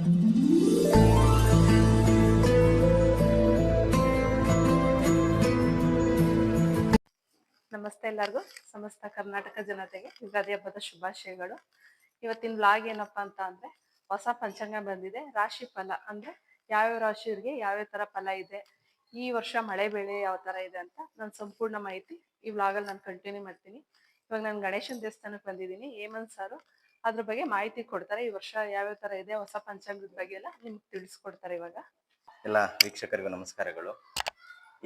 ನಮಸ್ತೆ ಎಲ್ಲರಿಗೂ. ಸಮಸ್ತ ಕರ್ನಾಟಕ ಜನತೆಗೆ ಯುಗಾದಿ ಹಬ್ಬದ ಶುಭಾಶಯಗಳು. ಇವತ್ತಿನ ವ್ಲಾಗ್ ಏನಪ್ಪಾ ಅಂತ ಅಂದ್ರೆ ಹೊಸ ಪಂಚಾಂಗ ಬಂದಿದೆ. ರಾಶಿ ಫಲ ಅಂದ್ರೆ ಯಾವ್ಯಾವ ರಾಶಿಯವರಿಗೆ ಯಾವ್ಯಾವ ತರ ಫಲ ಇದೆ, ಈ ವರ್ಷ ಮಳೆ ಬೆಳೆ ಯಾವ ತರ ಇದೆ ಅಂತ ನಾನು ಸಂಪೂರ್ಣ ಮಾಹಿತಿ ಈ ವ್ಲಾಗಲ್ಲಿ ನಾನು ಕಂಟಿನ್ಯೂ ಮಾಡ್ತೀನಿ. ಇವಾಗ ನಾನು ಗಣೇಶನ ದೇವಸ್ಥಾನಕ್ಕೆ ಬಂದಿದ್ದೀನಿ. ಹೇಮಂತ್ ಸಾರು ಅದ್ರ ಬಗ್ಗೆ ಮಾಹಿತಿ ಕೊಡ್ತಾರೆ. ಈ ವರ್ಷ ಯಾವ್ಯಾವ ತರ ಇದೆ, ಹೊಸ ಪಂಚಾಂಗದ ಬಗ್ಗೆ ಎಲ್ಲ ನಿಮ್ಗೆ ತಿಳಿಸ್ಕೊಡ್ತಾರೆ ಇವಾಗ. ಎಲ್ಲ ವೀಕ್ಷಕರಿಗೂ ನಮಸ್ಕಾರಗಳು.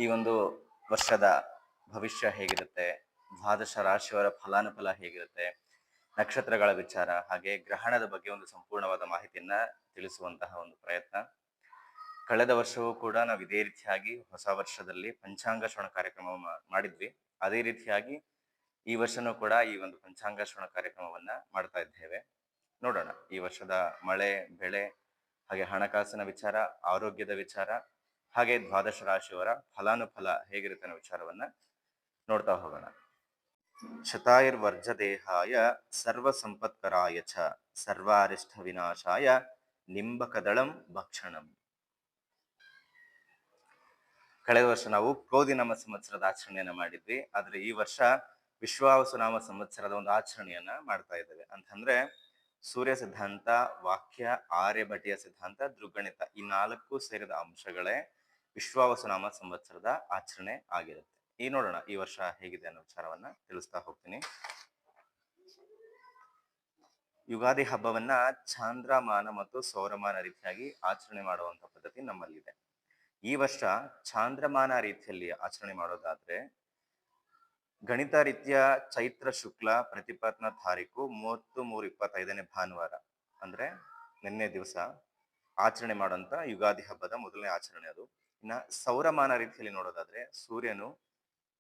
ಈ ಒಂದು ವರ್ಷದ ಭವಿಷ್ಯ ಹೇಗಿರುತ್ತೆ, ದ್ವಾದಶ ರಾಶಿಯವರ ಫಲಾನುಫಲ ಹೇಗಿರುತ್ತೆ, ನಕ್ಷತ್ರಗಳ ವಿಚಾರ ಹಾಗೆ ಗ್ರಹಣದ ಬಗ್ಗೆ ಒಂದು ಸಂಪೂರ್ಣವಾದ ಮಾಹಿತಿಯನ್ನ ತಿಳಿಸುವಂತಹ ಒಂದು ಪ್ರಯತ್ನ. ಕಳೆದ ವರ್ಷವೂ ಕೂಡ ನಾವು ಇದೇ ರೀತಿಯಾಗಿ ಹೊಸ ವರ್ಷದಲ್ಲಿ ಪಂಚಾಂಗ ಶ್ರವಣ ಕಾರ್ಯಕ್ರಮ ಮಾಡಿದ್ವಿ. ಅದೇ ರೀತಿಯಾಗಿ ಈ ವರ್ಷನೂ ಕೂಡ ಈ ಒಂದು ಪಂಚಾಂಗ ಶ್ರವಣ ಕಾರ್ಯಕ್ರಮವನ್ನ ಮಾಡ್ತಾ ಇದ್ದೇವೆ. ನೋಡೋಣ, ಈ ವರ್ಷದ ಮಳೆ, ಬೆಳೆ, ಹಾಗೆ ಹಣಕಾಸಿನ ವಿಚಾರ, ಆರೋಗ್ಯದ ವಿಚಾರ, ಹಾಗೆ ದ್ವಾದಶ ರಾಶಿಯವರ ಫಲಾನುಫಲ ಹೇಗಿರುತ್ತೆ ಅನ್ನೋ ವಿಚಾರವನ್ನ ನೋಡ್ತಾ ಹೋಗೋಣ. ಶತಾಯುರ್ವರ್ಜ ದೇಹಾಯ ಸರ್ವ ಸಂಪತ್ಕರಾಯ ಚ ಸರ್ವಾರಿಷ್ಠ ವಿನಾಶಾಯ ನಿಂಬಕದಳಂ ಭಕ್ಷಣಂ. ಕಳೆದ ವರ್ಷ ನಾವು ಕ್ರೋಧಿನಾಮ ಸಂವತ್ಸರದ ಆಚರಣೆಯನ್ನ ಮಾಡಿದ್ವಿ. ಆದ್ರೆ ಈ ವರ್ಷ ವಿಶ್ವಾವಸುನಾಮ ಸಂವತ್ಸರದ ಒಂದು ಆಚರಣೆಯನ್ನ ಮಾಡ್ತಾ ಇದ್ದೇವೆ. ಅಂತಂದ್ರೆ ಸೂರ್ಯ ಸಿದ್ಧಾಂತ, ವಾಕ್ಯ ಆರ್ಯಭಟಿಯ ಸಿದ್ಧಾಂತ ದೃಗಣಿತ ಈ ನಾಲ್ಕು ಸೇರಿದ ಅಂಶಗಳೇ ವಿಶ್ವಾವಸುನಾಮ ಸಂವತ್ಸರದ ಆಚರಣೆ ಆಗಿರುತ್ತೆ. ಈ ನೋಡೋಣ ಈ ವರ್ಷ ಹೇಗಿದೆ ಅನ್ನೋ ವಿಚಾರವನ್ನ ತಿಳಿಸ್ತಾ ಹೋಗ್ತೀನಿ. ಯುಗಾದಿ ಹಬ್ಬವನ್ನ ಚಾಂದ್ರಮಾನ ಮತ್ತು ಸೌರಮಾನ ರೀತಿಯಾಗಿ ಆಚರಣೆ ಮಾಡುವಂತ ಪದ್ಧತಿ ನಮ್ಮಲ್ಲಿದೆ. ಈ ವರ್ಷ ಚಾಂದ್ರಮಾನ ರೀತಿಯಲ್ಲಿ ಆಚರಣೆ ಮಾಡೋದಾದ್ರೆ ಗಣಿತ ರೀತಿಯ ಚೈತ್ರ ಶುಕ್ಲ ಪ್ರತಿಪತ್ನ ತಾರೀಕು ಮೂವತ್ತು ಮೂರು ಇಪ್ಪತ್ತೈದನೇ ಭಾನುವಾರ. ಅಂದ್ರೆ ನಿನ್ನೆ ದಿವಸ ಆಚರಣೆ ಮಾಡುವಂತ ಯುಗಾದಿ ಹಬ್ಬದ ಮೊದಲನೇ ಆಚರಣೆ ಅದು. ಇನ್ನ ಸೌರಮಾನ ರೀತಿಯಲ್ಲಿ ನೋಡೋದಾದ್ರೆ ಸೂರ್ಯನು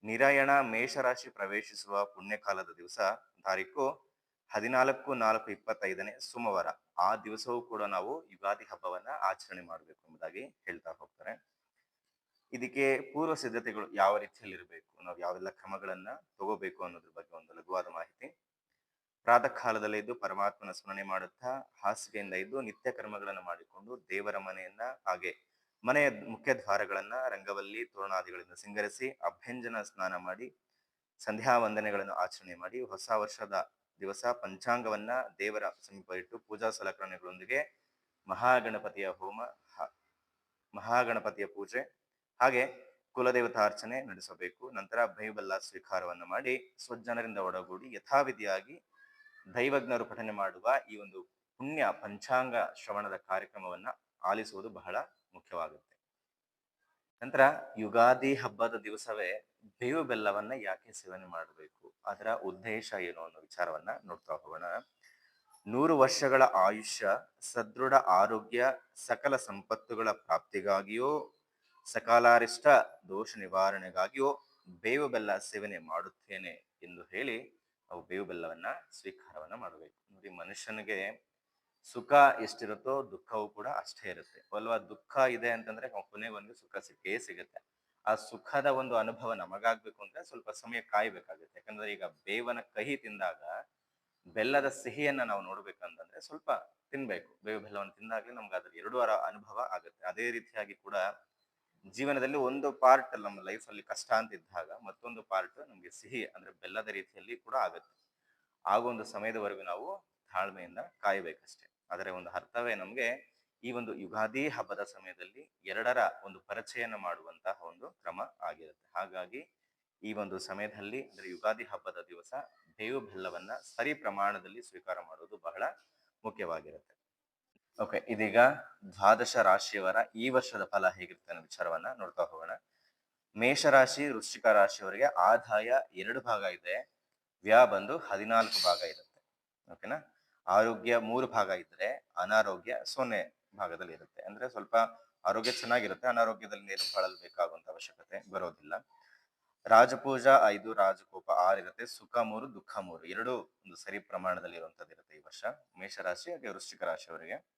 ನಿರಾಯಣ ಮೇಷರಾಶಿ ಪ್ರವೇಶಿಸುವ ಪುಣ್ಯಕಾಲದ ದಿವಸ ತಾರೀಕು ಹದಿನಾಲ್ಕು ನಾಲ್ಕು ಇಪ್ಪತ್ತೈದನೇ ಸೋಮವಾರ. ಆ ದಿವಸವೂ ಕೂಡ ನಾವು ಯುಗಾದಿ ಹಬ್ಬವನ್ನ ಆಚರಣೆ ಮಾಡಬೇಕು ಎಂಬುದಾಗಿ ಹೇಳ್ತಾ ಹೋಗ್ತಾರೆ. ಇದಕ್ಕೆ ಪೂರ್ವ ಸಿದ್ಧತೆಗಳು ಯಾವ ರೀತಿಯಲ್ಲಿ ಇರಬೇಕು ನಾವು ಯಾವೆಲ್ಲ ಕ್ರಮಗಳನ್ನ ತಗೋಬೇಕು ಅನ್ನೋದ್ರ ಬಗ್ಗೆ ಒಂದು ಲಘುವಾದ ಮಾಹಿತಿ. ಪ್ರಾತಃ ಕಾಲದಲ್ಲಿ ಇದ್ದು ಪರಮಾತ್ಮನ ಸ್ಮರಣೆ ಮಾಡುತ್ತಾ, ಹಾಸಿಗೆಯಿಂದ ಇದ್ದು ನಿತ್ಯ ಕರ್ಮಗಳನ್ನು ಮಾಡಿಕೊಂಡು ದೇವರ ಮನೆಯನ್ನ ಹಾಗೆ ಮನೆಯ ಮುಖ್ಯ ದ್ವಾರಗಳನ್ನ ರಂಗವಲ್ಲಿ, ತೋರಣಾದಿಗಳಿಂದ ಸಿಂಗರಿಸಿ, ಅಭ್ಯಂಜನ ಸ್ನಾನ ಮಾಡಿ, ಸಂಧ್ಯಾ ವಂದನೆಗಳನ್ನು ಆಚರಣೆ ಮಾಡಿ, ಹೊಸ ವರ್ಷದ ದಿವಸ ಪಂಚಾಂಗವನ್ನ ದೇವರ ಸಮೀಪ ಇಟ್ಟು ಪೂಜಾ ಸಲಕರಣೆಗಳೊಂದಿಗೆ ಮಹಾಗಣಪತಿಯ ಹೋಮ ಮಹಾಗಣಪತಿಯ ಪೂಜೆ ಹಾಗೆ ಕುಲದೇವತಾರ್ಚನೆ ನಡೆಸಬೇಕು. ನಂತರ ಭೈಬಲ್ಲ ಸ್ವೀಕಾರವನ್ನು ಮಾಡಿ ಸ್ವಜ್ಜನರಿಂದ ಒಡಗೂಡಿ ಯಥಾವಿಧಿಯಾಗಿ ದೈವಜ್ಞರು ಪಠನೆ ಮಾಡುವ ಈ ಒಂದು ಪುಣ್ಯ ಪಂಚಾಂಗ ಶ್ರವಣದ ಕಾರ್ಯಕ್ರಮವನ್ನ ಆಲಿಸುವುದು ಬಹಳ ಮುಖ್ಯವಾಗುತ್ತೆ. ನಂತರ ಯುಗಾದಿ ಹಬ್ಬದ ದಿವಸವೇ ಬೇವು ಬೆಲ್ಲವನ್ನ ಯಾಕೆ ಸೇವನೆ ಮಾಡಬೇಕು? ಅದರ ಉದ್ದೇಶ ಏನು ಅನ್ನೋ ವಿಚಾರವನ್ನ ನೋಡ್ತಾ ಹೋಗೋಣ. ನೂರು ವರ್ಷಗಳ ಆಯುಷ್ಯ, ಸದೃಢ ಆರೋಗ್ಯ, ಸಕಲ ಸಂಪತ್ತುಗಳ ಪ್ರಾಪ್ತಿಗಾಗಿಯೋ ಸಕಾಲಾರಿಷ್ಟ ದೋಷ ನಿವಾರಣೆಗಾಗಿಯೂ ಬೇವು ಬೆಲ್ಲ ಸೇವನೆ ಮಾಡುತ್ತೇನೆ ಎಂದು ಹೇಳಿ ಅವು ಬೇವು ಬೆಲ್ಲವನ್ನ ಸ್ವೀಕಾರವನ್ನ ಮಾಡಬೇಕು. ನೋಡಿ, ಮನುಷ್ಯನಿಗೆ ಸುಖ ಎಷ್ಟಿರುತ್ತೋ ದುಃಖವೂ ಕೂಡ ಅಷ್ಟೇ ಇರುತ್ತೆ. ಅಲ್ವಾ? ದುಃಖ ಇದೆ ಅಂತಂದ್ರೆ ಕೊನೆಗೆ ಒಂದು ಸುಖ ಸಿಕ್ಕೇ ಸಿಗುತ್ತೆ. ಆ ಸುಖದ ಒಂದು ಅನುಭವ ನಮಗಾಗ್ಬೇಕು ಅಂದ್ರೆ ಸ್ವಲ್ಪ ಸಮಯ ಕಾಯ್ಬೇಕಾಗುತ್ತೆ. ಯಾಕಂದ್ರೆ ಈಗ ಬೇವನ ಕಹಿ ತಿಂದಾಗ ಬೆಲ್ಲದ ಸಿಹಿಯನ್ನ ನಾವು ನೋಡ್ಬೇಕಂತಂದ್ರೆ ಸ್ವಲ್ಪ ತಿನ್ಬೇಕು. ಬೇವು ಬೆಲ್ಲವನ್ನು ತಿಂದಾಗ್ಲೇ ನಮ್ಗೆ ಅದ್ರ ಎರಡು ವಾರ ಅನುಭವ ಆಗುತ್ತೆ. ಅದೇ ರೀತಿಯಾಗಿ ಕೂಡ ಜೀವನದಲ್ಲಿ ಒಂದು ಪಾರ್ಟ್ ನಮ್ಮ ಲೈಫ್ ಅಲ್ಲಿ ಕಷ್ಟ ಅಂತ ಇದ್ದಾಗ ಮತ್ತೊಂದು ಪಾರ್ಟ್ ನಮ್ಗೆ ಸಿಹಿ ಅಂದ್ರೆ ಬೆಲ್ಲದ ರೀತಿಯಲ್ಲಿ ಕೂಡ ಆಗುತ್ತೆ. ಆಗ ಒಂದು ಸಮಯದವರೆಗೂ ನಾವು ತಾಳ್ಮೆಯಿಂದ ಕಾಯಬೇಕಷ್ಟೇ. ಆದರೆ ಒಂದು ಅರ್ಥವೇ ನಮ್ಗೆ ಈ ಒಂದು ಯುಗಾದಿ ಹಬ್ಬದ ಸಮಯದಲ್ಲಿ ಎರಡರ ಒಂದು ಪರಿಚಯನ ಮಾಡುವಂತಹ ಒಂದು ಕ್ರಮ ಆಗಿರುತ್ತೆ. ಹಾಗಾಗಿ ಈ ಒಂದು ಸಮಯದಲ್ಲಿ ಅಂದ್ರೆ ಯುಗಾದಿ ಹಬ್ಬದ ದಿವಸ ಬೇವು ಬೆಲ್ಲವನ್ನ ಸರಿ ಪ್ರಮಾಣದಲ್ಲಿ ಸ್ವೀಕಾರ ಮಾಡೋದು ಬಹಳ ಮುಖ್ಯವಾಗಿರುತ್ತೆ. ಓಕೆ ಇದೀಗ ದ್ವಾದಶ ರಾಶಿಯವರ ಈ ವರ್ಷದ ಫಲ ಹೇಗಿರುತ್ತೆ ಅನ್ನೋ ವಿಚಾರವನ್ನ ನೋಡ್ತಾ ಹೋಗೋಣ. ಮೇಷರಾಶಿ, ವೃಶ್ಚಿಕ ರಾಶಿಯವರಿಗೆ ಆದಾಯ ಎರಡು ಭಾಗ ಇದೆ. ವ್ಯಾ ಬಂದು ಹದಿನಾಲ್ಕು ಭಾಗ ಇರುತ್ತೆ. ಓಕೆನಾ ಆರೋಗ್ಯ ಮೂರು ಭಾಗ ಇದ್ರೆ ಅನಾರೋಗ್ಯ ಸೊನ್ನೆ ಭಾಗದಲ್ಲಿ ಇರುತ್ತೆ. ಅಂದ್ರೆ ಸ್ವಲ್ಪ ಆರೋಗ್ಯ ಚೆನ್ನಾಗಿರುತ್ತೆ, ಅನಾರೋಗ್ಯದಲ್ಲಿ ನೀರು ಬಳಲ್ಬೇಕಾಗುವಂತ ಅವಶ್ಯಕತೆ ಬರೋದಿಲ್ಲ. ರಾಜಪೂಜಾ ಐದು, ರಾಜಕೋಪ ಆರು ಇರುತ್ತೆ. ಸುಖ ಮೂರು, ದುಃಖ ಮೂರು. ಎರಡು ಒಂದು ಸರಿ ಪ್ರಮಾಣದಲ್ಲಿ ಇರುವಂತದ್ದು ಇರುತ್ತೆ ಈ ವರ್ಷ. ಮೇಷರಾಶಿ ಹಾಗೆ ವೃಶ್ಚಿಕ ರಾಶಿಯವರಿಗೆ.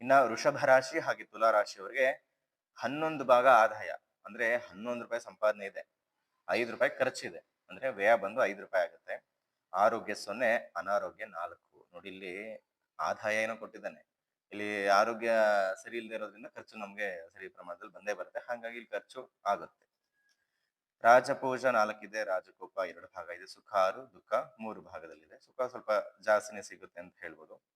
ಇನ್ನ ವೃಷಭ ರಾಶಿ ಹಾಗೆ ತುಲಾ ರಾಶಿಯವರಿಗೆ ಹನ್ನೊಂದು ಭಾಗ ಆದಾಯ. ಅಂದ್ರೆ ಹನ್ನೊಂದು ರೂಪಾಯಿ ಸಂಪಾದನೆ ಇದೆ. ಐದು ರೂಪಾಯಿ ಖರ್ಚಿದೆ ಅಂದ್ರೆ ವ್ಯಯ ಬಂದು ಐದು ರೂಪಾಯಿ ಆಗುತ್ತೆ. ಆರೋಗ್ಯ ಸೊನ್ನೆ, ಅನಾರೋಗ್ಯ ನಾಲ್ಕು. ನೋಡಿ ಇಲ್ಲಿ ಆದಾಯ ಏನೋ ಕೊಟ್ಟಿದ್ದಾನೆ. ಇಲ್ಲಿ ಆರೋಗ್ಯ ಸರಿ ಇಲ್ಲದೆ ಇರೋದ್ರಿಂದ ಖರ್ಚು ನಮ್ಗೆ ಸರಿ ಪ್ರಮಾಣದಲ್ಲಿ ಬಂದೇ ಬರುತ್ತೆ. ಹಾಗಾಗಿ ಇಲ್ಲಿ ಖರ್ಚು ಆಗುತ್ತೆ. ರಾಜಪೂಜ ನಾಲ್ಕಿದೆ, ರಾಜಕೋಪ ಎರಡು ಭಾಗ ಇದೆ. ಸುಖ ಆರು, ದುಃಖ ಮೂರು ಭಾಗದಲ್ಲಿದೆ. ಸುಖ ಸ್ವಲ್ಪ ಜಾಸ್ತಿನೇ ಸಿಗುತ್ತೆ ಅಂತ ಹೇಳ್ಬೋದು.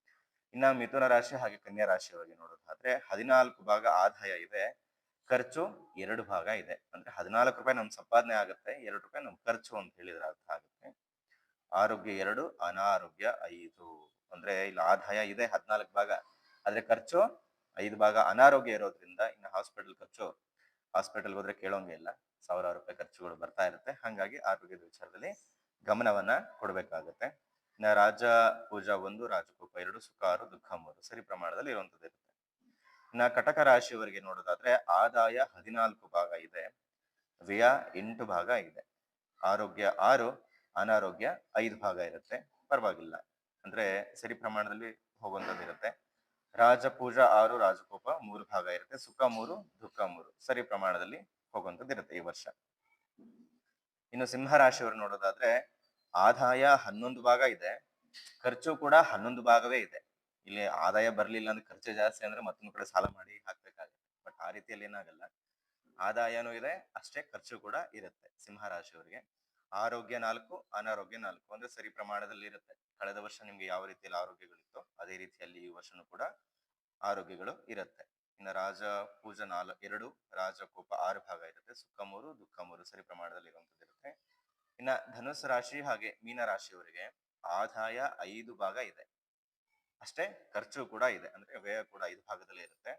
ಇನ್ನ ಮಿಥುನ ರಾಶಿ ಹಾಗೆ ಕನ್ಯಾ ರಾಶಿಯವರಿಗೆ ನೋಡೋದಾದ್ರೆ ಹದಿನಾಲ್ಕು ಭಾಗ ಆದಾಯ ಇದೆ. ಖರ್ಚು ಎರಡು ಭಾಗ ಇದೆ. ಅಂದ್ರೆ ಹದಿನಾಲ್ಕು ರೂಪಾಯಿ ನಮ್ ಸಂಪಾದನೆ ಆಗುತ್ತೆ, ಎರಡು ರೂಪಾಯಿ ನಮ್ ಖರ್ಚು ಅಂತ ಹೇಳಿದ್ರೆ ಅರ್ಥ ಆಗುತ್ತೆ. ಆರೋಗ್ಯ ಎರಡು, ಅನಾರೋಗ್ಯ ಐದು. ಅಂದ್ರೆ ಇಲ್ಲಿ ಆದಾಯ ಇದೆ ಹದಿನಾಲ್ಕು ಭಾಗ. ಆದ್ರೆ ಖರ್ಚು ಐದು ಭಾಗ. ಅನಾರೋಗ್ಯ ಇರೋದ್ರಿಂದ ಇನ್ನು ಹಾಸ್ಪಿಟಲ್ ಖರ್ಚು ಹಾಸ್ಪಿಟಲ್ ಹೋದ್ರೆ ಕೇಳೋಂಗೆ ಇಲ್ಲ. ಸಾವಿರಾರು ರೂಪಾಯಿ ಖರ್ಚುಗಳು ಬರ್ತಾ ಇರುತ್ತೆ. ಹಾಗಾಗಿ ಆರೋಗ್ಯದ ವಿಚಾರದಲ್ಲಿ ಗಮನವನ್ನ ಕೊಡ್ಬೇಕಾಗತ್ತೆ. ಇನ್ನ ರಾಜ ಪೂಜಾ ಒಂದು, ರಾಜಕೋಪ ಎರಡು ಸುಖ ಆರು ದುಃಖ ಮೂರು ಸರಿ ಪ್ರಮಾಣದಲ್ಲಿ ಇರುವಂತದ್ದು ಇರುತ್ತೆ. ಇನ್ನ ಕಟಕ ರಾಶಿಯವರಿಗೆ ನೋಡೋದಾದ್ರೆ ಆದಾಯ ಹದಿನಾಲ್ಕು ಭಾಗ ಇದೆ, ವ್ಯಯ ಎಂಟು ಭಾಗ ಇದೆ. ಆರೋಗ್ಯ ಆರು, ಅನಾರೋಗ್ಯ ಐದು ಭಾಗ ಇರುತ್ತೆ. ಪರವಾಗಿಲ್ಲ. ಅಂದ್ರೆ ಸರಿ ಪ್ರಮಾಣದಲ್ಲಿ ಹೋಗುವಂತದ್ದು ಇರುತ್ತೆ. ರಾಜಪೂಜಾ ಆರು, ರಾಜಕೋಪ ಮೂರು ಭಾಗ ಇರುತ್ತೆ. ಸುಖ ಮೂರು, ದುಃಖ ಮೂರು ಸರಿ ಪ್ರಮಾಣದಲ್ಲಿ ಹೋಗುವಂತದ್ದು ಇರುತ್ತೆ ಈ ವರ್ಷ. ಇನ್ನು ಸಿಂಹ ರಾಶಿಯವರು ನೋಡೋದಾದ್ರೆ ಆದಾಯ ಹನ್ನೊಂದು ಭಾಗ ಇದೆ. ಖರ್ಚು ಕೂಡ ಹನ್ನೊಂದು ಭಾಗವೇ ಇದೆ. ಇಲ್ಲಿ ಆದಾಯ ಬರ್ಲಿಲ್ಲ ಅಂದ್ರೆ ಖರ್ಚು ಜಾಸ್ತಿ ಅಂದ್ರೆ ಮತ್ತೊಂದು ಕಡೆ ಸಾಲ ಮಾಡಿ ಹಾಕ್ಬೇಕಾಗುತ್ತೆ. ಬಟ್ ಆ ರೀತಿಯಲ್ಲಿ ಏನಾಗಲ್ಲ. ಆದಾಯನೂ ಇದೆ, ಅಷ್ಟೇ ಖರ್ಚು ಕೂಡ ಇರುತ್ತೆ ಸಿಂಹ ರಾಶಿಯವರಿಗೆ ಆರೋಗ್ಯ ನಾಲ್ಕು, ಅನಾರೋಗ್ಯ ನಾಲ್ಕು ಅಂದ್ರೆ ಸರಿ ಪ್ರಮಾಣದಲ್ಲಿ ಇರುತ್ತೆ. ಕಳೆದ ವರ್ಷ ನಿಮ್ಗೆ ಯಾವ ರೀತಿಯಲ್ಲಿ ಆರೋಗ್ಯಗಳಿತ್ತು ಅದೇ ರೀತಿಯಲ್ಲಿ ಈ ವರ್ಷನೂ ಕೂಡ ಆರೋಗ್ಯಗಳು ಇರುತ್ತೆ. ಇನ್ನು ರಾಜ ಪೂಜಾ ನಾಲ್ಕು ಎರಡು, ರಾಜಕೋಪ ಆರು ಭಾಗ ಇರುತ್ತೆ. ಸುಖ ಮೂರು, ದುಃಖ ಮೂರು ಸರಿ ಪ್ರಮಾಣದಲ್ಲಿ ಇರುವಂತದ್ದು ಇರುತ್ತೆ. ಇನ್ನ ಧನುಸ್ ರಾಶಿ ಹಾಗೆ ಮೀನ ರಾಶಿಯವರಿಗೆ ಆದಾಯ ಐದು ಭಾಗ ಇದೆ. ಅಷ್ಟೇ ಖರ್ಚು ಕೂಡ ಇದೆ, ಅಂದ್ರೆ ವ್ಯಯ ಕೂಡ ಐದು ಭಾಗದಲ್ಲಿ ಇರುತ್ತೆ.